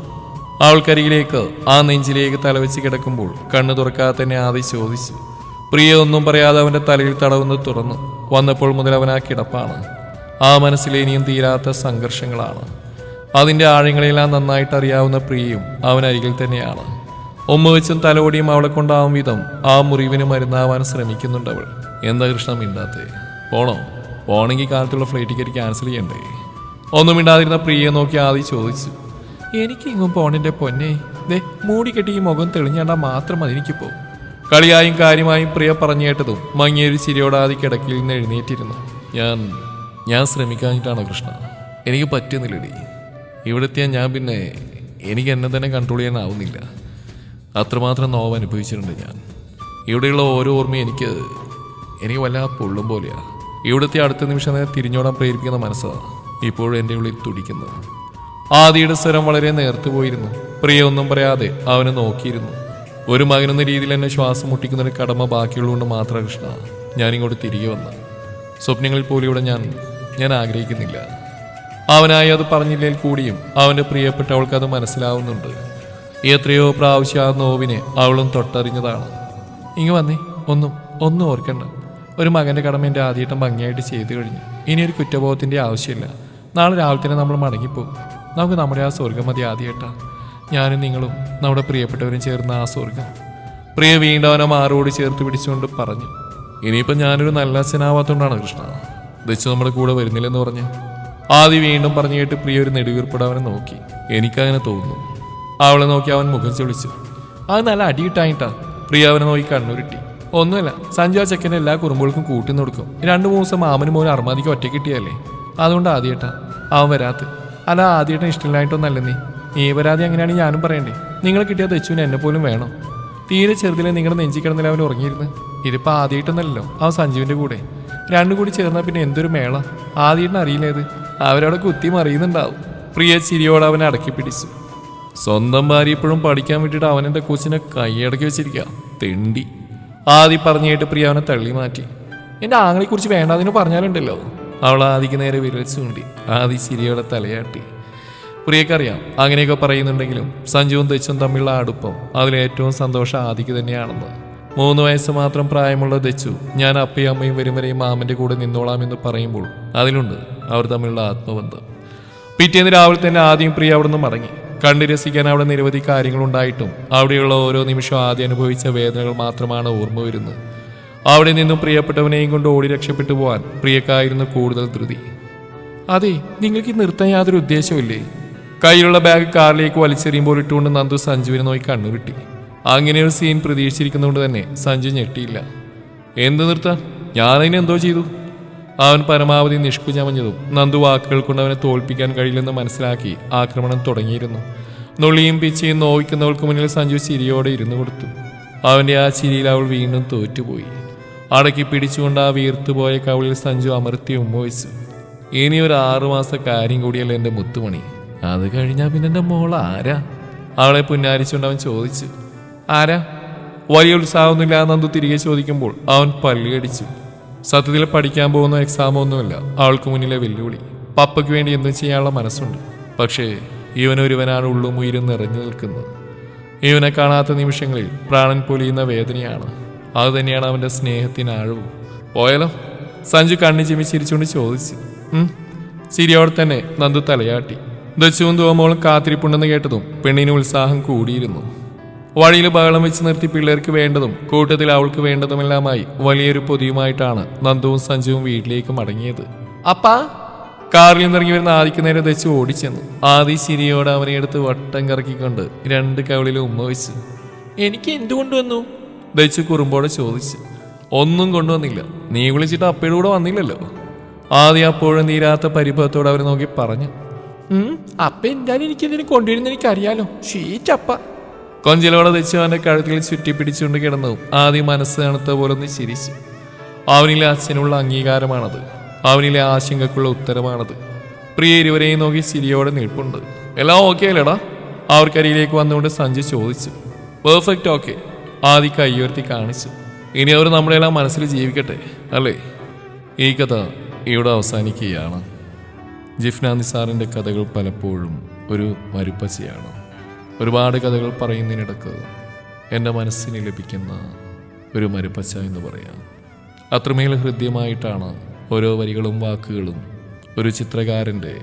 A: അവൾക്കരികിലേക്ക് ആ നെഞ്ചിലേക്ക് തലവെച്ച് കിടക്കുമ്പോൾ കണ്ണു തുറക്കാതെ തന്നെ ആദ്യം ചോദിച്ചു. പ്രിയ ഒന്നും പറയാതെ അവന്റെ തലയിൽ തടവുന്ന് തുറന്നു. വന്നപ്പോൾ മുതൽ അവൻ ആ കിടപ്പാണ്. ആ മനസ്സിലെ ഇനിയും തീരാത്ത സംഘർഷങ്ങളാണ്. അതിന്റെ ആഴങ്ങളെല്ലാം നന്നായിട്ട് അറിയാവുന്ന പ്രിയയും അവൻ അരികിൽ തന്നെയാണ്. ഉമ്മ വെച്ചും തലോടിയും അവളെ കൊണ്ടാവും വിധം ആ മുറിവിന് മരുന്നാവാൻ ശ്രമിക്കുന്നുണ്ട് അവൾ. എന്താ കൃഷ്ണ മിണ്ടാത്തേ? പോണോ? പോണെങ്കിൽ കാലത്തുള്ള ഫ്ലൈറ്റ് ടിക്കറ്റ് ക്യാൻസൽ ചെയ്യണ്ടേ? ഒന്നും മിണ്ടാതിരുന്ന പ്രിയയെ നോക്കി ആദ്യം ചോദിച്ചു. എനിക്കിങ്ങും പോണിന്റെ പൊന്നെ. ദേ മൂടി കെട്ടി ഈ മുഖം തെളിഞ്ഞാണ്ടാ മാത്രം മതി എനിക്കിപ്പോ കളിയായും കാര്യമായും പ്രിയ പറഞ്ഞു കേട്ടതും മങ്ങിയൊരു ചിരിയോടാതി കിടക്കിൽ നിന്ന് എഴുന്നേറ്റിരുന്നു. ഞാൻ ഞാൻ ശ്രമിക്കാഞ്ഞിട്ടാണോ കൃഷ്ണ? എനിക്ക് പറ്റുന്നില്ലടി. ഇവിടെത്തിയാൽ ഞാൻ പിന്നെ എനിക്ക് എന്നെ തന്നെ കൺട്രോൾ ചെയ്യാനാവുന്നില്ല. അത്രമാത്രം നോവ് അനുഭവിച്ചിട്ടുണ്ട് ഞാൻ. ഇവിടെയുള്ള ഓരോ ഓർമ്മയും എനിക്ക് എനിക്ക് വല്ലാതെ പൊള്ളും പോലെയാണ് ഇവിടുത്തെ അടുത്ത നിമിഷം നേരെ തിരിഞ്ഞോടാൻ പ്രേരിപ്പിക്കുന്ന മനസ്സാണ് ഇപ്പോഴും എന്റെ ഉള്ളിൽ തുടിക്കുന്നത്. ആദിയുടെ സ്വരം വളരെ നേർത്തു പോയിരുന്നു. പ്രിയ ഒന്നും പറയാതെ അവനെ നോക്കിയിരുന്നു. ഒരു മകനെന്ന രീതിയിൽ എന്നെ ശ്വാസം മുട്ടിക്കുന്നൊരു കടമ ബാക്കിയുള്ളതുകൊണ്ട് മാത്രം കൃഷ്ണ ഞാനിങ്ങോട്ട് തിരികെ വന്ന. സ്വപ്നങ്ങളിൽ പോലും ഇവിടെ ഞാൻ ഞാൻ ആഗ്രഹിക്കുന്നില്ല. അവനായി അത് പറഞ്ഞില്ലെങ്കിൽ കൂടിയും അവന്റെ പ്രിയപ്പെട്ടവൾക്ക് അത് മനസ്സിലാവുന്നുണ്ട്. എത്രയോ പ്രാവശ്യം ആ നോവിനെ അവളും തൊട്ടറിഞ്ഞതാണ്. ഇങ്ങ് വന്നേ ഒന്നും ഒന്നും ഓർക്കണ്ട. ഒരു മകന്റെ കടമ എന്റെ ആദ്യമായിട്ടും ഭംഗിയായിട്ട് ചെയ്തു കഴിഞ്ഞു. ഇനി ഒരു കുറ്റബോധത്തിന്റെ ആവശ്യമില്ല. നാളെ രാവിലെ തന്നെ നമ്മൾ മടങ്ങിപ്പോകും നമുക്ക് നമ്മുടെ ആ സ്വർഗം മതി ആദ്യമായിട്ടാ. ഞാനും നിങ്ങളും നമ്മുടെ പ്രിയപ്പെട്ടവരും ചേർന്ന് ആസ്വദിക്കാം. പ്രിയ വീണ്ടും അവനെ മാറോട് ചേർത്ത് പിടിച്ചുകൊണ്ട് പറഞ്ഞു ഇനിയിപ്പോൾ ഞാനൊരു നല്ല അച്ഛനാവാത്തോണ്ടാണ് കൃഷ്ണ. ദച്ചു നമ്മുടെ കൂടെ വരുന്നില്ലെന്ന് പറഞ്ഞ് ആദ്യം വീണ്ടും പറഞ്ഞു കേട്ട് പ്രിയ ഒരു നെടുവീർപ്പിടെ നോക്കി. എനിക്കങ്ങനെ തോന്നുന്നു. അവളെ നോക്കി അവൻ മുഖം ചൊളിച്ചു. അത് നല്ല അടിയിട്ടായിട്ടാ. പ്രിയ അവനെ നോക്കി കണ്ണുരുട്ടി. ഒന്നുമില്ല സഞ്ജു ആ ചെക്കന്റെ എല്ലാ കുറുമ്പുകൾക്കും കൂട്ടി കൊടുക്കും. രണ്ടു മൂന്ന് ദിവസം മാമനും മോനും അർമാദിക്ക് ഒറ്റ കിട്ടിയല്ലേ അതുകൊണ്ട് ആദ്യേട്ടാ അവൻ വരാത്ത അല്ല ആദ്യേട്ടൻ ഇഷ്ടമില്ലായിട്ടൊന്നല്ല നീ നീ പരാതി അങ്ങനെയാണ് ഞാനും പറയണ്ടേ? നിങ്ങൾ കിട്ടിയ തെച്ചുവിന് എന്നെ പോലും വേണം? തീരെ ചെറുതിലെ നിങ്ങളുടെ നെഞ്ചി കിടന്നില്ല അവൻ ഉറങ്ങിയിരുന്നു. ഇതിപ്പോൾ ആദ്യമായിട്ടൊന്നല്ലോ അവൻ സഞ്ജീവിന്റെ കൂടെ. രണ്ടും കൂടി ചേർന്നാൽ പിന്നെ എന്തൊരു മേള? ആദ്യമായിട്ട് അറിയില്ല ഇത്. അവരവിടെ കുത്തി മറിയുന്നുണ്ടാവും. പ്രിയ ചിരിയോടെ അവനെ അടക്കി പിടിച്ചു. സ്വന്തം ഭാര്യ ഇപ്പോഴും പഠിക്കാൻ വേണ്ടിയിട്ട് അവനെന്റെ കൊച്ചിനെ കൈയടക്കി വെച്ചിരിക്കുക തെണ്ടി. ആദി പറഞ്ഞു കേട്ട് പ്രിയ അവനെ തള്ളി മാറ്റി. എന്റെ ആങ്ങളെ കുറിച്ച് വേണ്ടാതിന് പറഞ്ഞാലുണ്ടല്ലോ. അവൾ ആദിക്ക് നേരെ വിരൽ ചൂണ്ടി. ആദി ചിരിയോടെ തലയാട്ടി. പ്രിയക്കറിയാം. അങ്ങനെയൊക്കെ പറയുന്നുണ്ടെങ്കിലും സഞ്ജുവും ദച്ചും തമ്മിലുള്ള അടുപ്പം അതിലേറ്റവും സന്തോഷം ആദിക്ക് തന്നെയാണെന്ന്. മൂന്ന് വയസ്സ് മാത്രം പ്രായമുള്ള ദച്ചു ഞാൻ അപ്പയും അമ്മയും വരും വരെയും മാമന്റെ കൂടെ നിന്നോളാമെന്ന് പറയുമ്പോൾ അതിലുണ്ട് അവർ തമ്മിലുള്ള ആത്മബന്ധം. പിറ്റേന്ന് രാവിലെ തന്നെ ആദ്യം പ്രിയ അവിടെ നിന്ന് മടങ്ങി. കണ്ടു രസിക്കാൻ അവിടെ നിരവധി കാര്യങ്ങളുണ്ടായിട്ടും അവിടെയുള്ള ഓരോ നിമിഷവും ആദ്യം അനുഭവിച്ച വേദനകൾ മാത്രമാണ് ഓർമ്മ വരുന്നത്. അവിടെ നിന്നും പ്രിയപ്പെട്ടവനെയും കൊണ്ട് ഓടി രക്ഷപ്പെട്ടു പോവാൻ പ്രിയക്കായിരുന്നു കൂടുതൽ ധൃതി. അതെ നിങ്ങൾക്ക് നിർത്താൻ യാതൊരു ഉദ്ദേശമില്ലേ കയ്യിലുള്ള ബാഗ് കാറിലേക്ക് വലിച്ചെറിയുമ്പോൾ ഇട്ടുകൊണ്ട് നന്ദു സഞ്ജുവിനെ നോക്കി കണ്ണു കിട്ടി. അങ്ങനെ ഒരു സീൻ പ്രതീക്ഷിച്ചിരിക്കുന്നതുകൊണ്ട് തന്നെ സഞ്ജു ഞെട്ടിയില്ല. എന്ത് നിർത്താൻ ഞാനതിന് എന്തോ ചെയ്തു? അവൻ പരമാവധി നിഷ്കുചമഞ്ഞതും നന്ദു വാക്കുകൾ കൊണ്ട് അവനെ തോൽപ്പിക്കാൻ കഴിയില്ലെന്ന് മനസ്സിലാക്കി ആക്രമണം തുടങ്ങിയിരുന്നു. നുള്ളിയും പിച്ചയും നോവിക്കുന്നവൾക്ക് മുന്നിൽ സഞ്ജു ചിരിയോടെ ഇരുന്നു കൊടുത്തു. അവന്റെ ആ ചിരിയിൽ അവൾ വീണ്ടും തോറ്റുപോയി. അടക്കി പിടിച്ചുകൊണ്ട് ആ വീർത്തുപോയ കവിളിൽ സഞ്ജു അമർത്തി ഉമ്മ വെച്ചു. ഇനി ഒരു ആറുമാസ കാര്യം കൂടിയല്ല എന്റെ മുത്തുമണി? അത് കഴിഞ്ഞാൽ പിന്നെ എന്റെ മോൾ ആരാ? അവളെ പുന്നാരിച്ചുകൊണ്ട് അവൻ ചോദിച്ചു. ആരാ? വലിയ ഉത്സാഹമൊന്നുമില്ലാതെ നന്ദു തിരികെ ചോദിക്കുമ്പോൾ അവൻ പല്ലുകടിച്ചു സത്യത്തിൽ പഠിക്കാൻ പോകുന്ന എക്സാമോ ഒന്നുമില്ല. അവൾക്ക് മുന്നിലെ വെല്ലുവിളി. പപ്പയ്ക്ക് വേണ്ടി എന്തും ചെയ്യാനുള്ള മനസ്സുണ്ട്. പക്ഷേ ഇവനൊരുവനാണ് ഉള്ളും ഉയരും നിറഞ്ഞു നിൽക്കുന്നത്. ഇവനെ കാണാത്ത നിമിഷങ്ങളിൽ പ്രാണൻ പൊലിയുന്ന വേദനയാണ്. അത് തന്നെയാണ് അവന്റെ സ്നേഹത്തിന് ആഴവും. പോയാലോ? സഞ്ജു കണ്ണി ചിമ്മി ചിരിച്ചുകൊണ്ട് ചോദിച്ചു. ശരിയോടെ തന്നെ നന്ദു തലയാട്ടി. ദച്ചുവും തോമോളും കാത്തിരിപ്പുണ്ടെന്ന് കേട്ടതും പെണ്ണിന് ഉത്സാഹം കൂടിയിരുന്നു. വഴിയിൽ ബഹളം വെച്ച് നിർത്തി പിള്ളേർക്ക് വേണ്ടതും കൂട്ടത്തിൽ അവൾക്ക് വേണ്ടതുമെല്ലാമായി വലിയൊരു പൊതിയുമായിട്ടാണ് നന്ദുവും സഞ്ജുവും വീട്ടിലേക്ക് മടങ്ങിയത്. അപ്പാ! കാറിൽ നിന്നിറങ്ങി വരുന്ന ആദിക്ക് നേരെ ദച്ചു ഓടിച്ചെന്നു. ആദി ചിരിയോടെ അവനെ എടുത്ത് വട്ടം കറക്കിക്കൊണ്ട് രണ്ട് കവിളിൽ ഉമ്മ വെച്ചു. എനിക്ക് എന്തുകൊണ്ട് വന്നു? ദച്ചു കുറുമ്പോടെ ചോദിച്ചു. ഒന്നും കൊണ്ടുവന്നില്ല. നീ വിളിച്ചിട്ട് അപ്പയുടെ കൂടെ വന്നില്ലല്ലോ. ആദ്യം അപ്പോഴും തീരാത്ത പരിഭവത്തോടെ അവരെ നോക്കി പറഞ്ഞു. "ഉം, അപ്പ എന്തായാലും എനിക്കെന്തിനു കൊണ്ടുവരുന്ന എനിക്കറിയാലോ. ഷീറ്റപ്പ കൊഞ്ചലോടെ തെച്ച് അവന്റെ കഴുത്തിൽ ചുറ്റി പിടിച്ചുകൊണ്ട് കിടന്നു. ആദ്യം മനസ്സ് പോലെ ഒന്ന് ചിരിച്ചു. അവനിലെ അച്ഛനുള്ള അംഗീകാരമാണത്. അവനിലെ ആശങ്കക്കുള്ള ഉത്തരമാണത്. പ്രിയ ഇരുവരെയും നോക്കി ചിരിയോടെ നിൽപ്പുണ്ട്. എല്ലാം ഓക്കെ അല്ലേടാ? അവർക്കരിയിലേക്ക് വന്നുകൊണ്ട് സഞ്ജു ചോദിച്ചു. പെർഫെക്റ്റ് ഓക്കെ ആദ്യ കൈയുയർത്തി കാണിച്ചു. ഇനി അവർ നമ്മളെല്ലാം മനസ്സിൽ ജീവിക്കട്ടെ അല്ലേ? ഈ കഥ ഇവിടെ അവസാനിക്കുകയാണ്. ജിഫ്ന നിസാറിന്റെ കഥകൾ പലപ്പോഴും ഒരു മരുപ്പച്ചയാണ് ഒരുപാട് കഥകൾ പറയുന്നതിനിടക്ക് എന്റെ മനസ്സിന് ലഭിക്കുന്ന ഒരു മരുപ്പച്ച എന്ന് പറയാം. അത്രമേൽ ഹൃദ്യമായിട്ടാണ് ഓരോ വരികളും വാക്കുകളും ഒരു ചിത്രകാരന്റെ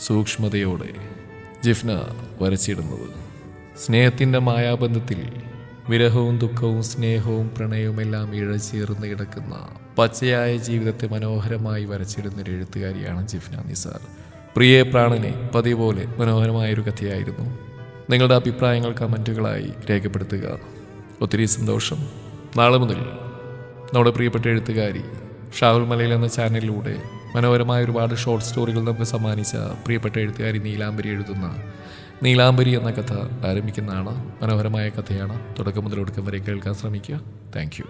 A: സൂക്ഷ്മതയോടെ ജിഫ്ന വരച്ചിടുന്നത്. സ്നേഹത്തിന്റെ മായാബന്ധത്തിൽ വിരഹവും ദുഃഖവും സ്നേഹവും പ്രണയവും എല്ലാം ഇഴചേർന്ന് കിടക്കുന്ന പച്ചയായ ജീവിതത്തെ മനോഹരമായി വരച്ചിടുന്ന ഒരു എഴുത്തുകാരിയാണ് ജിഫ്ന നിസാർ. പ്രിയ പ്രാണനെ പതിവ് പോലെ മനോഹരമായൊരു കഥയായിരുന്നു. നിങ്ങളുടെ അഭിപ്രായങ്ങൾ കമന്റുകളായി രേഖപ്പെടുത്തുക. ഒത്തിരി സന്തോഷം. നാളെ മുതൽ നമ്മുടെ പ്രിയപ്പെട്ട എഴുത്തുകാരി ഷാഹുൽ മലയിൽ എന്ന ചാനലിലൂടെ മനോഹരമായ ഒരുപാട് ഷോർട്ട് സ്റ്റോറികൾ നമുക്ക് സമ്മാനിച്ച പ്രിയപ്പെട്ട എഴുത്തുകാരി നീലാംബരി എഴുതുന്ന നീലാംബരി എന്ന കഥ ആരംഭിക്കുന്നതാണ്. മനോഹരമായ കഥയാണ്. തുടക്കം മുതൽ ഒടുക്കം വരെ കേൾക്കാൻ ശ്രമിക്കുക. താങ്ക്